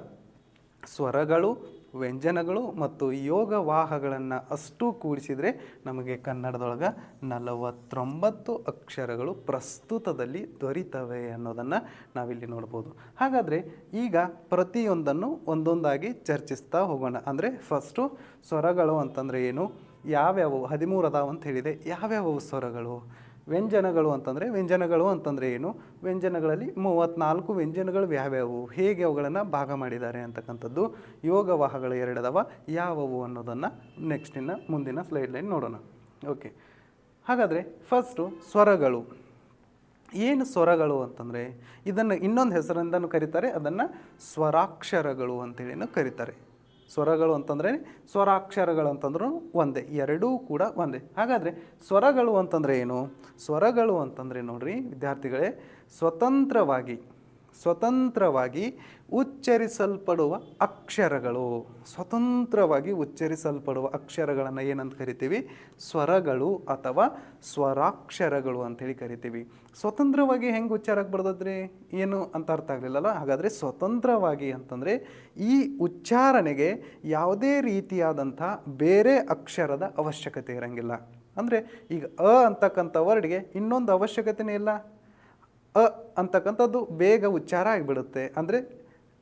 A: ಸ್ವರಗಳು ವ್ಯಂಜನಗಳು ಮತ್ತು ಯೋಗ ವಾಹಗಳನ್ನು ಅಷ್ಟು ಕೂಡಿಸಿದರೆ ನಮಗೆ ಕನ್ನಡದೊಳಗೆ ನಲವತ್ತೊಂಬತ್ತು ಅಕ್ಷರಗಳು ಪ್ರಸ್ತುತದಲ್ಲಿ ದೊರೀತವೆ ಅನ್ನೋದನ್ನು ನಾವಿಲ್ಲಿ ನೋಡ್ಬೋದು. ಹಾಗಾದರೆ ಈಗ ಪ್ರತಿಯೊಂದನ್ನು ಒಂದೊಂದಾಗಿ ಚರ್ಚಿಸ್ತಾ ಹೋಗೋಣ. ಅಂದರೆ ಫಸ್ಟು ಸ್ವರಗಳು ಅಂತಂದರೆ ಏನು? ಯಾವ್ಯಾವು? ಹದಿಮೂರು ಅದಾವ ಅಂತ ಹೇಳಿದೆ. ಯಾವ್ಯಾವ ಸ್ವರಗಳು? ವ್ಯಂಜನಗಳು ಅಂತಂದರೆ ವ್ಯಂಜನಗಳು ಅಂತಂದರೆ ಏನು? ವ್ಯಂಜನಗಳಲ್ಲಿ ಮೂವತ್ತ್ನಾಲ್ಕು ವ್ಯಂಜನಗಳು ಯಾವ್ಯಾವು? ಹೇಗೆ ಅವುಗಳನ್ನು ಭಾಗ ಮಾಡಿದ್ದಾರೆ ಅಂತಕ್ಕಂಥದ್ದು ಯೋಗವಾಹಗಳು ಎರಡದವ. ಯಾವುವು ಅನ್ನೋದನ್ನು ನೆಕ್ಸ್ಟಿನ ಮುಂದಿನ ಸ್ಲೈಡ್ ಲೈನ್ ನೋಡೋಣ. ಓಕೆ ಹಾಗಾದರೆ ಫಸ್ಟು ಸ್ವರಗಳು. ಏನು ಸ್ವರಗಳು ಅಂತಂದರೆ ಇದನ್ನು ಇನ್ನೊಂದು ಹೆಸರಿಂದನೂ ಕರೀತಾರೆ, ಅದನ್ನು ಸ್ವರಾಕ್ಷರಗಳು ಅಂತೇಳಿನೂ ಕರೀತಾರೆ. ಸ್ವರಗಳು ಅಂತಂದರೆ ಸ್ವರಾಕ್ಷರಗಳು ಅಂತಂದ್ರೂ ಒಂದೇ, ಎರಡೂ ಕೂಡ ಒಂದೇ. ಹಾಗಾದರೆ ಸ್ವರಗಳು ಅಂತಂದರೆ ಏನು? ಸ್ವರಗಳು ಅಂತಂದರೆ ನೋಡ್ರಿ, ವಿದ್ಯಾರ್ಥಿಗಳೇ, ಸ್ವತಂತ್ರವಾಗಿ ಸ್ವತಂತ್ರವಾಗಿ ಉಚ್ಚರಿಸಲ್ಪಡುವ ಅಕ್ಷರಗಳು. ಸ್ವತಂತ್ರವಾಗಿ ಉಚ್ಚರಿಸಲ್ಪಡುವ ಅಕ್ಷರಗಳನ್ನು ಏನಂತ ಕರಿತೀವಿ? ಸ್ವರಗಳು ಅಥವಾ ಸ್ವರಾಕ್ಷರಗಳು ಅಂಥೇಳಿ ಕರಿತೀವಿ. ಸ್ವತಂತ್ರವಾಗಿ ಹೆಂಗೆ ಉಚ್ಚಾರಕ್ಕೆ ಬರ್ತದ್ರಿ ಏನು ಅಂತ ಅರ್ಥ ಆಗಲಿಲ್ಲಲ್ಲ? ಹಾಗಾದರೆ ಸ್ವತಂತ್ರವಾಗಿ ಅಂತಂದರೆ ಈ ಉಚ್ಚಾರಣೆಗೆ ಯಾವುದೇ ರೀತಿಯಾದಂಥ ಬೇರೆ ಅಕ್ಷರದ ಅವಶ್ಯಕತೆ ಇರಂಗಿಲ್ಲ. ಅಂದರೆ ಈಗ ಅ ಅಂತಕ್ಕಂಥ ವರ್ಡ್ಗೆ ಇನ್ನೊಂದು ಅವಶ್ಯಕತೆನೇ ಇಲ್ಲ. ಅ ಅಂತಕ್ಕಂಥದ್ದು ಬೇಗ ಉಚ್ಚಾರ ಆಗಿಬಿಡುತ್ತೆ. ಅಂದರೆ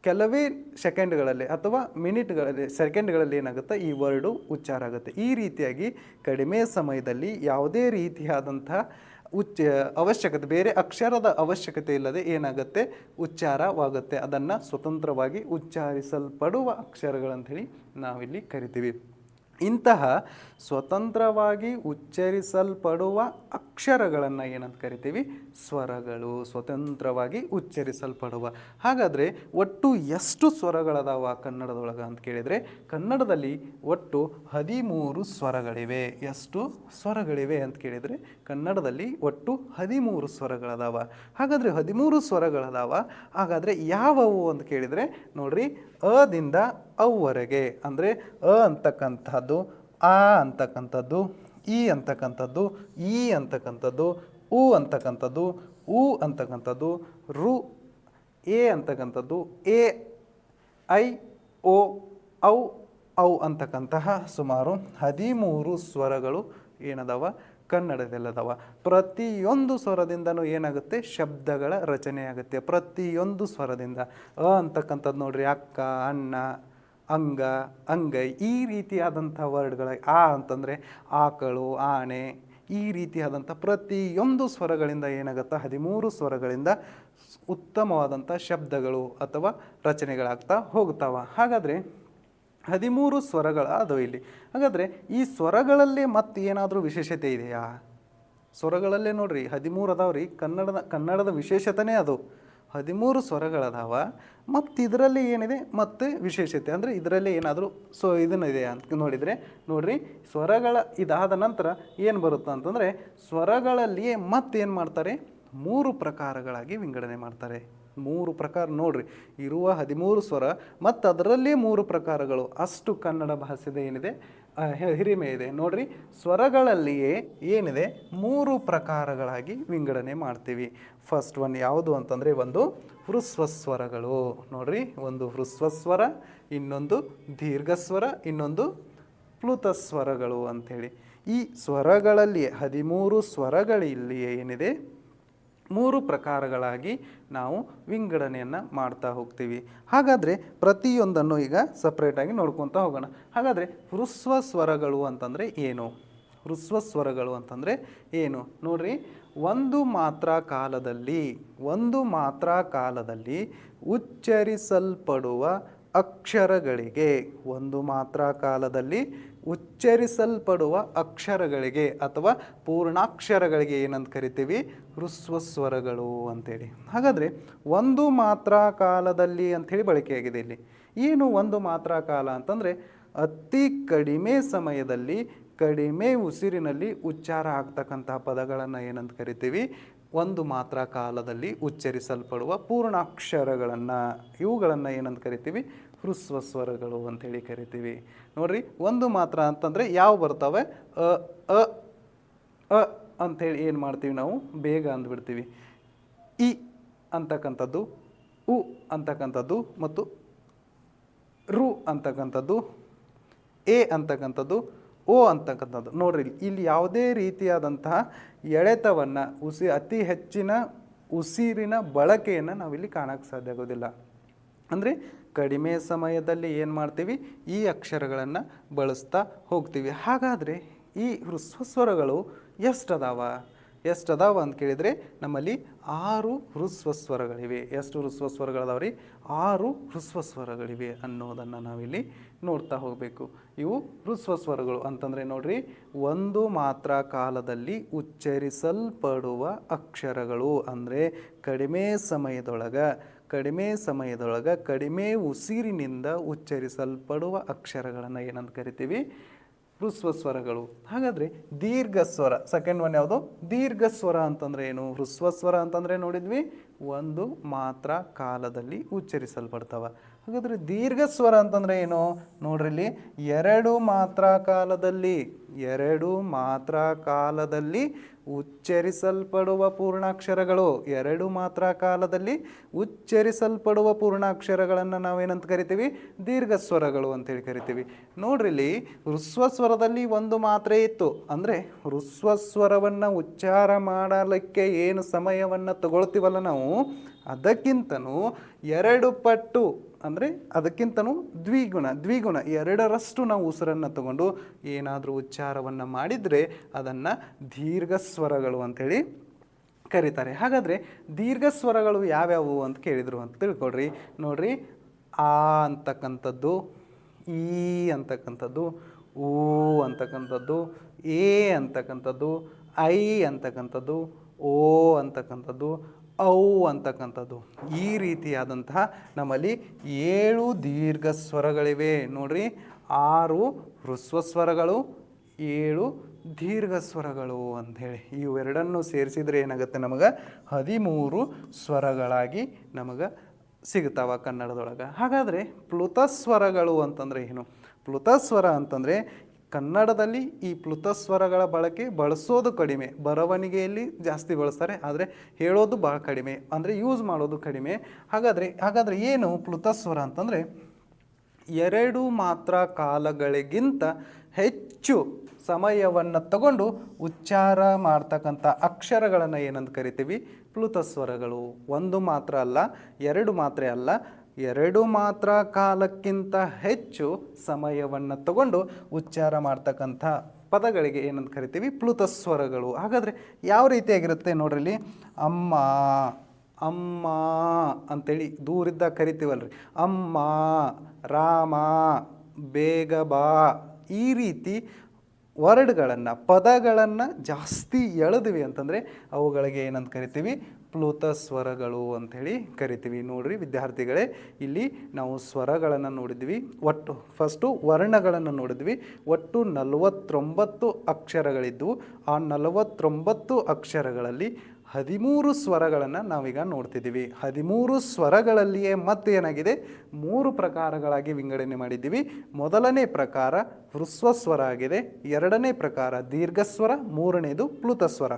A: ಕೆಲವೇ ಸೆಕೆಂಡ್ಗಳಲ್ಲಿ ಅಥವಾ ಮಿನಿಟ್ಗಳಲ್ಲಿ, ಸೆಕೆಂಡ್ಗಳಲ್ಲಿ ಏನಾಗುತ್ತೆ? ಈ ವರ್ಡು ಉಚ್ಚಾರ ಆಗುತ್ತೆ. ಈ ರೀತಿಯಾಗಿ ಕಡಿಮೆ ಸಮಯದಲ್ಲಿ ಯಾವುದೇ ರೀತಿಯಾದಂಥ ಉಚ್ಚ ಅವಶ್ಯಕತೆ, ಬೇರೆ ಅಕ್ಷರದ ಅವಶ್ಯಕತೆ ಇಲ್ಲದೆ ಏನಾಗುತ್ತೆ? ಉಚ್ಚಾರವಾಗುತ್ತೆ. ಅದನ್ನು ಸ್ವತಂತ್ರವಾಗಿ ಉಚ್ಚಾರಿಸಲ್ಪಡುವ ಅಕ್ಷರಗಳಂಥೇಳಿ ನಾವಿಲ್ಲಿ ಕರಿತೀವಿ. ಇಂತಹ ಸ್ವತಂತ್ರವಾಗಿ ಉಚ್ಚರಿಸಲ್ಪಡುವ ಅಕ್ಷರಗಳನ್ನು ಏನಂತ ಕರಿತೀವಿ? ಸ್ವರಗಳು. ಸ್ವತಂತ್ರವಾಗಿ ಉಚ್ಚರಿಸಲ್ಪಡುವ. ಹಾಗಾದರೆ ಒಟ್ಟು ಎಷ್ಟು ಸ್ವರಗಳದಾವ ಕನ್ನಡದೊಳಗೆ ಅಂತ ಕೇಳಿದರೆ, ಕನ್ನಡದಲ್ಲಿ ಒಟ್ಟು ಹದಿಮೂರು ಸ್ವರಗಳಿವೆ. ಎಷ್ಟು ಸ್ವರಗಳಿವೆ ಅಂತ ಕೇಳಿದರೆ, ಕನ್ನಡದಲ್ಲಿ ಒಟ್ಟು ಹದಿಮೂರು ಸ್ವರಗಳದಾವ. ಹಾಗಾದರೆ ಹದಿಮೂರು ಸ್ವರಗಳದಾವ. ಹಾಗಾದರೆ ಯಾವವು ಅಂತ ಕೇಳಿದರೆ, ನೋಡ್ರಿ ಅದಿಂದ ಅವರೆಗೆ ಅಂದರೆ ಅ ಅಂತಕ್ಕಂಥದ್ದು ಆ ಅಂತಕ್ಕಂಥದ್ದು, ಈ ಅಂತಕ್ಕಂಥದ್ದು ಈ ಅಂತಕ್ಕಂಥದ್ದು, ಉ ಅಂತಕ್ಕಂಥದ್ದು ಉ ಅಂತಕ್ಕಂಥದ್ದು, ರು, ಎ ಅಂತಕ್ಕಂಥದ್ದು, ಎ, ಐ, ಓ, ಔ ಔ ಅಂತಕ್ಕಂತಹ ಸುಮಾರು ಹದಿಮೂರು ಸ್ವರಗಳು ಏನದವ? ಕನ್ನಡದಲ್ಲದವ. ಪ್ರತಿಯೊಂದು ಸ್ವರದಿಂದನೂ ಏನಾಗುತ್ತೆ? ಶಬ್ದಗಳ ರಚನೆ ಆಗುತ್ತೆ ಪ್ರತಿಯೊಂದು ಸ್ವರದಿಂದ. ಅ ಅಂತಕ್ಕಂಥದ್ದು ನೋಡ್ರಿ ಅಕ್ಕ, ಅಣ್ಣ ಅಂಗ, ಅಂಗೈ, ಈ ರೀತಿಯಾದಂಥ ವರ್ಡ್ಗಳ, ಆ ಅಂತಂದರೆ ಆಕಳು, ಆನೆ, ಈ ರೀತಿಯಾದಂಥ ಪ್ರತಿಯೊಂದು ಸ್ವರಗಳಿಂದ ಏನಾಗುತ್ತೆ? ಹದಿಮೂರು ಸ್ವರಗಳಿಂದ ಉತ್ತಮವಾದಂಥ ಶಬ್ದಗಳು ಅಥವಾ ರಚನೆಗಳಾಗ್ತಾ ಹೋಗ್ತಾವ. ಹಾಗಾದರೆ ಹದಿಮೂರು ಸ್ವರಗಳ, ಅದು ಇಲ್ಲಿ, ಹಾಗಾದರೆ ಈ ಸ್ವರಗಳಲ್ಲಿ ಮತ್ತೆ ಏನಾದರೂ ವಿಶೇಷತೆ ಇದೆಯಾ? ಸ್ವರಗಳಲ್ಲೇ ನೋಡ್ರಿ, ಹದಿಮೂರು ಅದಾವ್ರಿ, ಕನ್ನಡದ ಕನ್ನಡದ ವಿಶೇಷತೆನೇ ಅದು. ಹದಿಮೂರು ಸ್ವರಗಳದಾವ. ಮತ್ತು ಇದರಲ್ಲಿ ಏನಿದೆ? ಮತ್ತು ವಿಶೇಷತೆ. ಅಂದರೆ ಇದರಲ್ಲಿ ಏನಾದರೂ ಸೊ ಇದನ್ನಿದೆ ಅಂತ ನೋಡಿದರೆ, ನೋಡಿರಿ, ಸ್ವರಗಳ ಇದಾದ ನಂತರ ಏನು ಬರುತ್ತೆ ಅಂತಂದರೆ, ಸ್ವರಗಳಲ್ಲಿಯೇ ಮತ್ತೇನು ಮಾಡ್ತಾರೆ? ಮೂರು ಪ್ರಕಾರಗಳಾಗಿ ವಿಂಗಡಣೆ ಮಾಡ್ತಾರೆ. ಮೂರು ಪ್ರಕಾರ ನೋಡ್ರಿ, ಇರುವ ಹದಿಮೂರು ಸ್ವರ, ಮತ್ತು ಅದರಲ್ಲೇ ಮೂರು ಪ್ರಕಾರಗಳು. ಅಷ್ಟು ಕನ್ನಡ ಭಾಷೆದ ಏನಿದೆ? ಹಿರಿಮೆ ಇದೆ. ನೋಡ್ರಿ, ಸ್ವರಗಳಲ್ಲಿಯೇ ಏನಿದೆ? ಮೂರು ಪ್ರಕಾರಗಳಾಗಿ ವಿಂಗಡಣೆ ಮಾಡ್ತೀವಿ. ಫಸ್ಟ್ ಒನ್ ಯಾವುದು ಅಂತಂದರೆ, ಒಂದು ಹೃಸ್ವಸ್ವರಗಳು ನೋಡ್ರಿ, ಒಂದು ಹೃಸ್ವಸ್ವರ ಇನ್ನೊಂದು ದೀರ್ಘಸ್ವರ, ಇನ್ನೊಂದು ಪ್ಲುತ ಸ್ವರಗಳು ಅಂಥೇಳಿ. ಈ ಸ್ವರಗಳಲ್ಲಿ ಹದಿಮೂರು ಸ್ವರಗಳಿಲ್ಲಿಯೇ ಏನಿದೆ? ಮೂರು ಪ್ರಕಾರಗಳಾಗಿ ನಾವು ವಿಂಗಡಣೆಯನ್ನು ಮಾಡ್ತಾ ಹೋಗ್ತೀವಿ. ಹಾಗಾದರೆ ಪ್ರತಿಯೊಂದನ್ನು ಈಗ ಸಪ್ರೇಟಾಗಿ ನೋಡ್ಕೊತಾ ಹೋಗೋಣ. ಹಾಗಾದರೆ ಹೃಸ್ವ ಸ್ವರಗಳು ಅಂತಂದರೆ ಏನು? ಹೃಸ್ವ ಸ್ವರಗಳು ಅಂತಂದರೆ ಏನು? ನೋಡ್ರಿ, ಒಂದು ಮಾತ್ರ ಕಾಲದಲ್ಲಿ, ಒಂದು ಮಾತ್ರ ಕಾಲದಲ್ಲಿ ಉಚ್ಚರಿಸಲ್ಪಡುವ ಅಕ್ಷರಗಳಿಗೆ, ಒಂದು ಮಾತ್ರ ಕಾಲದಲ್ಲಿ ಉಚ್ಚರಿಸಲ್ಪಡುವ ಅಕ್ಷರಗಳಿಗೆ ಅಥವಾ ಪೂರ್ಣಾಕ್ಷರಗಳಿಗೆ ಏನಂತ ಕರಿತೀವಿ? ಹೃಸ್ವಸ್ವರಗಳು ಅಂತೇಳಿ. ಹಾಗಾದರೆ ಒಂದು ಮಾತ್ರ ಕಾಲದಲ್ಲಿ ಅಂಥೇಳಿ ಬಳಕೆಯಾಗಿದೆ ಇಲ್ಲಿ. ಏನು ಒಂದು ಮಾತ್ರ ಕಾಲ ಅಂತಂದರೆ ಅತಿ ಕಡಿಮೆ ಸಮಯದಲ್ಲಿ ಕಡಿಮೆ ಉಸಿರಿನಲ್ಲಿ ಉಚ್ಚಾರ ಆಗ್ತಕ್ಕಂತಹ ಪದಗಳನ್ನು ಏನಂತ ಕರಿತೀವಿ? ಒಂದು ಮಾತ್ರ ಕಾಲದಲ್ಲಿ ಉಚ್ಚರಿಸಲ್ಪಡುವ ಪೂರ್ಣಾಕ್ಷರಗಳನ್ನು ಇವುಗಳನ್ನು ಏನಂತ ಕರಿತೀವಿ? ಹೃಸ್ವ ಸ್ವರಗಳು ಅಂತೇಳಿ ಕರಿತೀವಿ. ನೋಡ್ರಿ, ಒಂದು ಮಾತ್ರ ಅಂತಂದರೆ ಯಾವ ಬರ್ತವೆ? ಅ ಅ ಅ ಅಂಥೇಳಿ ಏನು ಮಾಡ್ತೀವಿ ನಾವು? ಬೇಗ ಅಂದ್ಬಿಡ್ತೀವಿ. ಇ ಅಂತಕ್ಕಂಥದ್ದು, ಉ ಅಂತಕ್ಕಂಥದ್ದು ಮತ್ತು ರು ಅಂತಕ್ಕಂಥದ್ದು, ಎ ಅಂತಕ್ಕಂಥದ್ದು, ಓ ಅಂತಕ್ಕಂಥದ್ದು. ನೋಡ್ರಿ, ಇಲ್ಲಿ ಯಾವುದೇ ರೀತಿಯಾದಂತಹ ಎಳೆತವನ್ನು, ಉಸಿ, ಅತಿ ಹೆಚ್ಚಿನ ಉಸಿರಿನ ಬಳಕೆಯನ್ನು ನಾವಿಲ್ಲಿ ಕಾಣಕ್ಕೆ ಸಾಧ್ಯ ಆಗೋದಿಲ್ಲ. ಅಂದರೆ ಕಡಿಮೆ ಸಮಯದಲ್ಲಿ ಏನು ಮಾಡ್ತೀವಿ? ಈ ಅಕ್ಷರಗಳನ್ನು ಬಳಸ್ತಾ ಹೋಗ್ತೀವಿ. ಹಾಗಾದರೆ ಈ ಹೃಸ್ವ ಸ್ವರಗಳು ಎಷ್ಟು ಅದಾವ ಅಂತ ಕೇಳಿದರೆ ನಮ್ಮಲ್ಲಿ ಆರು ಹೃಸ್ವಸ್ವರಗಳಿವೆ. ಎಷ್ಟು ಹೃಸ್ವಸ್ವರಗಳದಾವ ರೀ ಆರು ಹೃಸ್ವಸ್ವರಗಳಿವೆ ಅನ್ನೋದನ್ನು ನಾವಿಲ್ಲಿ ನೋಡ್ತಾ ಹೋಗಬೇಕು. ಇವು ಹೃಸ್ವಸ್ವರಗಳು ಅಂತಂದರೆ ನೋಡ್ರಿ, ಒಂದು ಮಾತ್ರ ಕಾಲದಲ್ಲಿ ಉಚ್ಚರಿಸಲ್ಪಡುವ ಅಕ್ಷರಗಳು ಅಂದರೆ ಕಡಿಮೆ ಸಮಯದೊಳಗೆ ಕಡಿಮೆ ಸಮಯದೊಳಗೆ ಕಡಿಮೆ ಉಸಿರಿನಿಂದ ಉಚ್ಚರಿಸಲ್ಪಡುವ ಅಕ್ಷರಗಳನ್ನು ಏನಂತ ಕರಿತೀವಿ? ಹೃಸ್ವ ಸ್ವರಗಳು ಹಾಗಾದರೆ ದೀರ್ಘ ಸ್ವರ ಸೆಕೆಂಡ್ ಒನ್ ಯಾವುದು? ದೀರ್ಘ ಸ್ವರ ಅಂತಂದರೆ ಏನು? ಹೃಸ್ವ ಸ್ವರ ಅಂತಂದರೆ ನೋಡಿದ್ವಿ? ಒಂದು ಮಾತ್ರ ಕಾಲದಲ್ಲಿ ಉಚ್ಚರಿಸಲ್ಪಡ್ತವೆ. ಹಾಗಾದರೆ ದೀರ್ಘ ಸ್ವರ ಅಂತಂದರೆ ಏನು? ನೋಡ್ರಿಲ್ಲಿ, ಎರಡು ಮಾತ್ರ ಕಾಲದಲ್ಲಿ, ಎರಡು ಮಾತ್ರ ಕಾಲದಲ್ಲಿ ಉಚ್ಚರಿಸಲ್ಪಡುವ ಪೂರ್ಣಾಕ್ಷರಗಳು. ಎರಡು ಮಾತ್ರ ಕಾಲದಲ್ಲಿ ಉಚ್ಚರಿಸಲ್ಪಡುವ ಪೂರ್ಣಾಕ್ಷರಗಳನ್ನು ನಾವೇನಂತ ಕರಿತೀವಿ? ದೀರ್ಘ ಸ್ವರಗಳು ಅಂತೇಳಿ ಕರಿತೀವಿ. ನೋಡ್ರಿ ಇಲ್ಲಿ ಹೃಸ್ವ ಸ್ವರದಲ್ಲಿ ಒಂದು ಮಾತ್ರೆ ಇತ್ತು. ಅಂದರೆ ಸ್ವರವನ್ನು ಉಚ್ಚಾರ ಮಾಡಲಿಕ್ಕೆ ಏನು ಸಮಯವನ್ನು ತಗೊಳ್ತೀವಲ್ಲ ನಾವು? ಅದಕ್ಕಿಂತನೂ ಎರಡು ಪಟ್ಟು ಅಂದರೆ ಅದಕ್ಕಿಂತನೂ ದ್ವಿಗುಣ. ದ್ವಿಗುಣ ಎರಡರಷ್ಟು ನಾವು ಉಸಿರನ್ನು ತಗೊಂಡು ಏನಾದರೂ ಉಚ್ಚಾರವನ್ನು ಮಾಡಿದರೆ ಅದನ್ನು ದೀರ್ಘ ಸ್ವರಗಳು ಅಂಥೇಳಿ ಕರೀತಾರೆ. ಹಾಗಾದರೆ ದೀರ್ಘ ಸ್ವರಗಳು ಯಾವ್ಯಾವು ಅಂತ ಕೇಳಿದರು ಅಂತ ತಿಳ್ಕೊಳ್ರಿ. ನೋಡ್ರಿ, ಆ ಅಂತಕ್ಕಂಥದ್ದು, ಈ ಅಂತಕ್ಕಂಥದ್ದು, ಊ ಅಂತಕ್ಕಂಥದ್ದು, ಎ ಅಂತಕ್ಕಂಥದ್ದು, ಐ ಅಂತಕ್ಕಂಥದ್ದು, ಓ ಅಂತಕ್ಕಂಥದ್ದು ಔ ಅಂತಕ್ಕಂಥದ್ದು. ಈ ರೀತಿಯಾದಂತಹ ನಮ್ಮಲ್ಲಿ ಏಳು ದೀರ್ಘ ಸ್ವರಗಳಿವೆ. ನೋಡ್ರಿ, ಆರು ಹೃಸ್ವ ಸ್ವರಗಳು, ಏಳು ದೀರ್ಘ ಸ್ವರಗಳು ಅಂಥೇಳಿ. ಇವೆರಡನ್ನು ಸೇರಿಸಿದರೆ ಏನಾಗುತ್ತೆ ನಮಗೆ? ಹದಿಮೂರು ಸ್ವರಗಳಾಗಿ ನಮಗೆ ಸಿಗ್ತಾವ ಕನ್ನಡದೊಳಗೆ. ಹಾಗಾದರೆ ಪ್ಲುತಸ್ವರಗಳು ಅಂತಂದರೆ ಏನು? ಪ್ಲುತಸ್ವರ ಅಂತಂದರೆ ಕನ್ನಡದಲ್ಲಿ ಈ ಪ್ಲುತಸ್ವರಗಳ ಬಳಕೆ ಬಳಸೋದು ಕಡಿಮೆ, ಬರವಣಿಗೆಯಲ್ಲಿ ಜಾಸ್ತಿ ಬಳಸ್ತಾರೆ, ಆದರೆ ಹೇಳೋದು ಭಾಳ ಕಡಿಮೆ, ಅಂದರೆ ಯೂಸ್ ಮಾಡೋದು ಕಡಿಮೆ. ಹಾಗಾದರೆ ಹಾಗಾದರೆ ಏನು ಪ್ಲುತಸ್ವರ ಅಂತಂದರೆ, ಎರಡು ಮಾತ್ರ ಕಾಲಗಳಿಗಿಂತ ಹೆಚ್ಚು ಸಮಯವನ್ನು ತಗೊಂಡು ಉಚ್ಚಾರ ಮಾಡ್ತಕ್ಕಂಥ ಅಕ್ಷರಗಳನ್ನು ಏನಂತ ಕರಿತೀವಿ? ಪ್ಲುತಸ್ವರಗಳು ಒಂದು ಮಾತ್ರ ಅಲ್ಲ, ಎರಡು ಮಾತ್ರ ಅಲ್ಲ ಎರಡು ಮಾತ್ರ ಕಾಲಕ್ಕಿಂತ ಹೆಚ್ಚು ಸಮಯವನ್ನು ತಗೊಂಡು ಉಚ್ಚಾರ ಮಾಡ್ತಕ್ಕಂಥ ಪದಗಳಿಗೆ ಏನಂತ ಕರಿತೀವಿ? ಪ್ಲುತಸ್ವರಗಳು ಹಾಗಾದರೆ ಯಾವ ರೀತಿಯಾಗಿರುತ್ತೆ ನೋಡ್ರಿ ಅಮ್ಮ ಅಮ್ಮ ಅಂತೇಳಿ ದೂರಿದ್ದ ಕರಿತೀವಲ್ರಿ. ಅಮ್ಮ, ರಾಮ, ಬೇಗ ಬಾ. ಈ ರೀತಿ ವರ್ಡ್ಗಳನ್ನು, ಪದಗಳನ್ನು ಜಾಸ್ತಿ ಎಳೆದ್ವಿ ಅಂತಂದರೆ ಅವುಗಳಿಗೆ ಏನಂತ ಕರಿತೀವಿ? ಪ್ಲುತ ಸ್ವರಗಳು ಅಂಥೇಳಿ ಕರಿತೀವಿ. ನೋಡ್ರಿ ವಿದ್ಯಾರ್ಥಿಗಳೇ, ಇಲ್ಲಿ ನಾವು ಸ್ವರಗಳನ್ನು ನೋಡಿದ್ವಿ. ಒಟ್ಟು ಫಸ್ಟು ವರ್ಣಗಳನ್ನು ನೋಡಿದ್ವಿ. ಒಟ್ಟು ನಲವತ್ತೊಂಬತ್ತು ಅಕ್ಷರಗಳಿದ್ದವು ಆ ನಲವತ್ತೊಂಬತ್ತು ಅಕ್ಷರಗಳಲ್ಲಿ ಹದಿಮೂರು ಸ್ವರಗಳನ್ನು ನಾವೀಗ ನೋಡ್ತಿದ್ದೀವಿ. ಹದಿಮೂರು ಸ್ವರಗಳಲ್ಲಿಯೇ ಮತ್ತೆ ಏನಾಗಿದೆ ಮೂರು ಪ್ರಕಾರಗಳಾಗಿ ವಿಂಗಡಣೆ ಮಾಡಿದ್ದೀವಿ. ಮೊದಲನೇ ಪ್ರಕಾರ ಹೃಸ್ವ ಸ್ವರ ಆಗಿದೆ. ಎರಡನೇ ಪ್ರಕಾರ ದೀರ್ಘಸ್ವರ. ಮೂರನೇದು ಪ್ಲುತಸ್ವರ.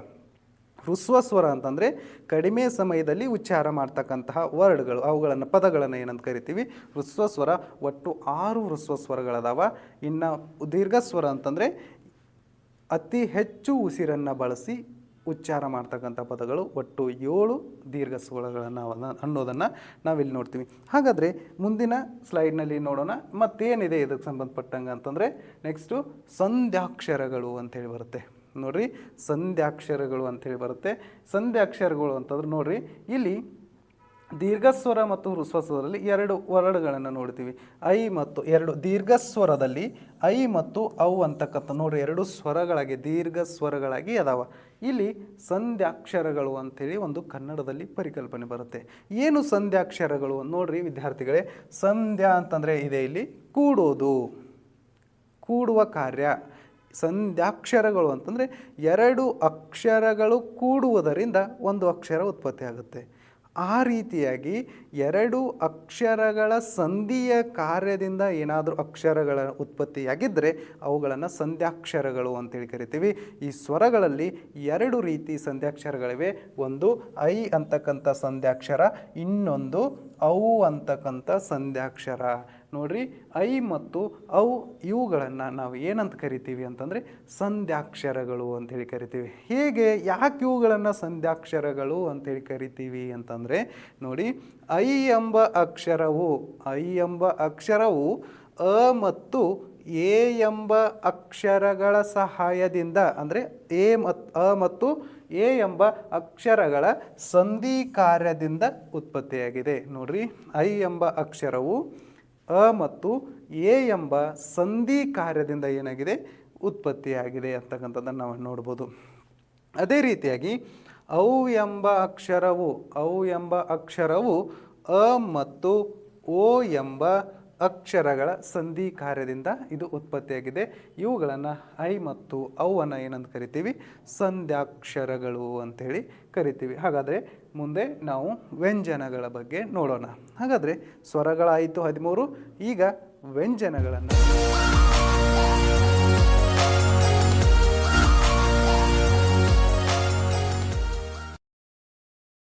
A: ಹೃಸ್ವ ಸ್ವರ ಅಂತಂದರೆ ಕಡಿಮೆ ಸಮಯದಲ್ಲಿ ಉಚ್ಚಾರ ಮಾಡ್ತಕ್ಕಂತಹ ವರ್ಡ್ಗಳು. ಅವುಗಳನ್ನು ಪದಗಳನ್ನು ಏನಂತ ಕರಿತೀವಿ? ಹೃಸ್ವ ಸ್ವರ ಒಟ್ಟು ಆರು ಹೃಸ್ವ ಸ್ವರಗಳದಾವ ಇನ್ನು ದೀರ್ಘಸ್ವರ ಅಂತಂದರೆ ಅತಿ ಹೆಚ್ಚು ಉಸಿರನ್ನು ಬಳಸಿ ಉಚ್ಚಾರ ಮಾಡ್ತಕ್ಕಂಥ ಪದಗಳು. ಒಟ್ಟು ಏಳು ದೀರ್ಘ ಸ್ವರಗಳನ್ನು ಅನ್ನೋದನ್ನು ನಾವಿಲ್ಲಿ ನೋಡ್ತೀವಿ. ಹಾಗಾದರೆ ಮುಂದಿನ ಸ್ಲೈಡ್ನಲ್ಲಿ ನೋಡೋಣ. ಮತ್ತೇನಿದೆ ಇದಕ್ಕೆ ಸಂಬಂಧಪಟ್ಟಂಗೆ ಅಂತಂದರೆ ನೆಕ್ಸ್ಟು ಸಂಧ್ಯಾಕ್ಷರಗಳು ಅಂತೇಳಿ ಬರುತ್ತೆ. ನೋಡ್ರಿ ಸಂಧ್ಯಾಕ್ಷರಗಳು ಅಂತೇಳಿ ಬರುತ್ತೆ. ಸಂಧ್ಯಾಕ್ಷರಗಳು ಅಂತಂದ್ರೆ ನೋಡ್ರಿ, ಇಲ್ಲಿ ದೀರ್ಘಸ್ವರ ಮತ್ತು ಹೃಸ್ವಸ್ವರದಲ್ಲಿ ಎರಡು ವರ್ಡ್ಗಳನ್ನು ನೋಡ್ತೀವಿ. ಐ ಮತ್ತು ಎರಡು, ದೀರ್ಘಸ್ವರದಲ್ಲಿ ಐ ಮತ್ತು ಔ ಅಂತಕ್ಕಂಥ ನೋಡ್ರಿ, ಎರಡು ಸ್ವರಗಳಾಗಿ ದೀರ್ಘ ಸ್ವರಗಳಾಗಿ ಅದಾವ. ಇಲ್ಲಿ ಸಂಧ್ಯಾಕ್ಷರಗಳು ಅಂಥೇಳಿ ಒಂದು ಕನ್ನಡದಲ್ಲಿ ಪರಿಕಲ್ಪನೆ ಬರುತ್ತೆ. ಏನು ಸಂಧ್ಯಾಕ್ಷರಗಳು ನೋಡ್ರಿ ವಿದ್ಯಾರ್ಥಿಗಳೇ, ಸಂಧ್ಯಾ ಅಂತಂದರೆ ಇದೆ ಇಲ್ಲಿ, ಕೂಡೋದು, ಕೂಡುವ ಕಾರ್ಯ. ಸಂಧ್ಯಾಕ್ಷರಗಳು ಅಂತಂದರೆ ಎರಡು ಅಕ್ಷರಗಳು ಕೂಡುವುದರಿಂದ ಒಂದು ಅಕ್ಷರ ಉತ್ಪತ್ತಿ ಆಗುತ್ತೆ. ಆ ರೀತಿಯಾಗಿ ಎರಡು ಅಕ್ಷರಗಳ ಸಂಧಿಯ ಕಾರ್ಯದಿಂದ ಏನಾದರೂ ಅಕ್ಷರಗಳ ಉತ್ಪತ್ತಿಯಾಗಿದ್ದರೆ ಅವುಗಳನ್ನು ಸಂಧ್ಯಾಕ್ಷರಗಳು ಅಂತೇಳಿ ಕರಿತೀವಿ. ಈ ಸ್ವರಗಳಲ್ಲಿ ಎರಡು ರೀತಿ ಸಂಧ್ಯಾಕ್ಷರಗಳಿವೆ ಒಂದು ಐ ಅಂತಕ್ಕಂಥ ಸಂಧ್ಯಾಕ್ಷರ ಇನ್ನೊಂದು ಔ ಅಂತಕ್ಕಂಥ ಸಂಧ್ಯಾಕ್ಷರ ನೋಡ್ರಿ, ಐ ಮತ್ತು ಔ ಇವುಗಳನ್ನು ನಾವು ಏನಂತ ಕರಿತೀವಿ ಅಂತಂದರೆ ಸಂಧ್ಯಾಕ್ಷರಗಳು ಅಂತೇಳಿ ಕರಿತೀವಿ. ಹೇಗೆ, ಯಾಕೆ ಇವುಗಳನ್ನು ಸಂಧ್ಯಾಕ್ಷರಗಳು ಅಂತೇಳಿ ಕರಿತೀವಿ ಅಂತಂದರೆ, ನೋಡಿ, ಐ ಎಂಬ ಅಕ್ಷರವು, ಐ ಎಂಬ ಅಕ್ಷರವು ಅ ಮತ್ತು ಎ ಎಂಬ ಅಕ್ಷರಗಳ ಸಹಾಯದಿಂದ, ಅಂದರೆ ಎ ಮತ್, ಅ ಮತ್ತು ಎ ಎಂಬ ಅಕ್ಷರಗಳ ಸಂಧಿ ಕಾರ್ಯದಿಂದ ಉತ್ಪತ್ತಿಯಾಗಿದೆ. ನೋಡ್ರಿ, ಐ ಎಂಬ ಅಕ್ಷರವು ಅ ಮತ್ತು ಎ ಎಂಬ ಸಂಧಿ ಕಾರ್ಯದಿಂದ ಏನಾಗಿದೆ? ಉತ್ಪತ್ತಿಯಾಗಿದೆ ಅಂತಕ್ಕಂಥದ್ದನ್ನು ನಾವು ನೋಡ್ಬೋದು. ಅದೇ ರೀತಿಯಾಗಿ ಔ ಎಂಬ ಅಕ್ಷರವು, ಔ ಎಂಬ ಅಕ್ಷರವು ಅ ಮತ್ತು ಓ ಎಂಬ ಅಕ್ಷರಗಳ ಸಂಧಿ ಕಾರ್ಯದಿಂದ ಇದು ಉತ್ಪತ್ತಿಯಾಗಿದೆ. ಇವುಗಳನ್ನು ಐ ಮತ್ತು ಅವನ್ನು ಏನಂತ ಕರಿತೀವಿ? ಸಂಧ್ಯಾಕ್ಷರಗಳು ಅಂಥೇಳಿ ಕರಿತೀವಿ. ಹಾಗಾದರೆ ಮುಂದೆ ನಾವು ವ್ಯಂಜನಗಳ ಬಗ್ಗೆ ನೋಡೋಣ. ಹಾಗಾದರೆ ಸ್ವರಗಳಾಯಿತು ಹದಿಮೂರು ಈಗ ವ್ಯಂಜನಗಳನ್ನು.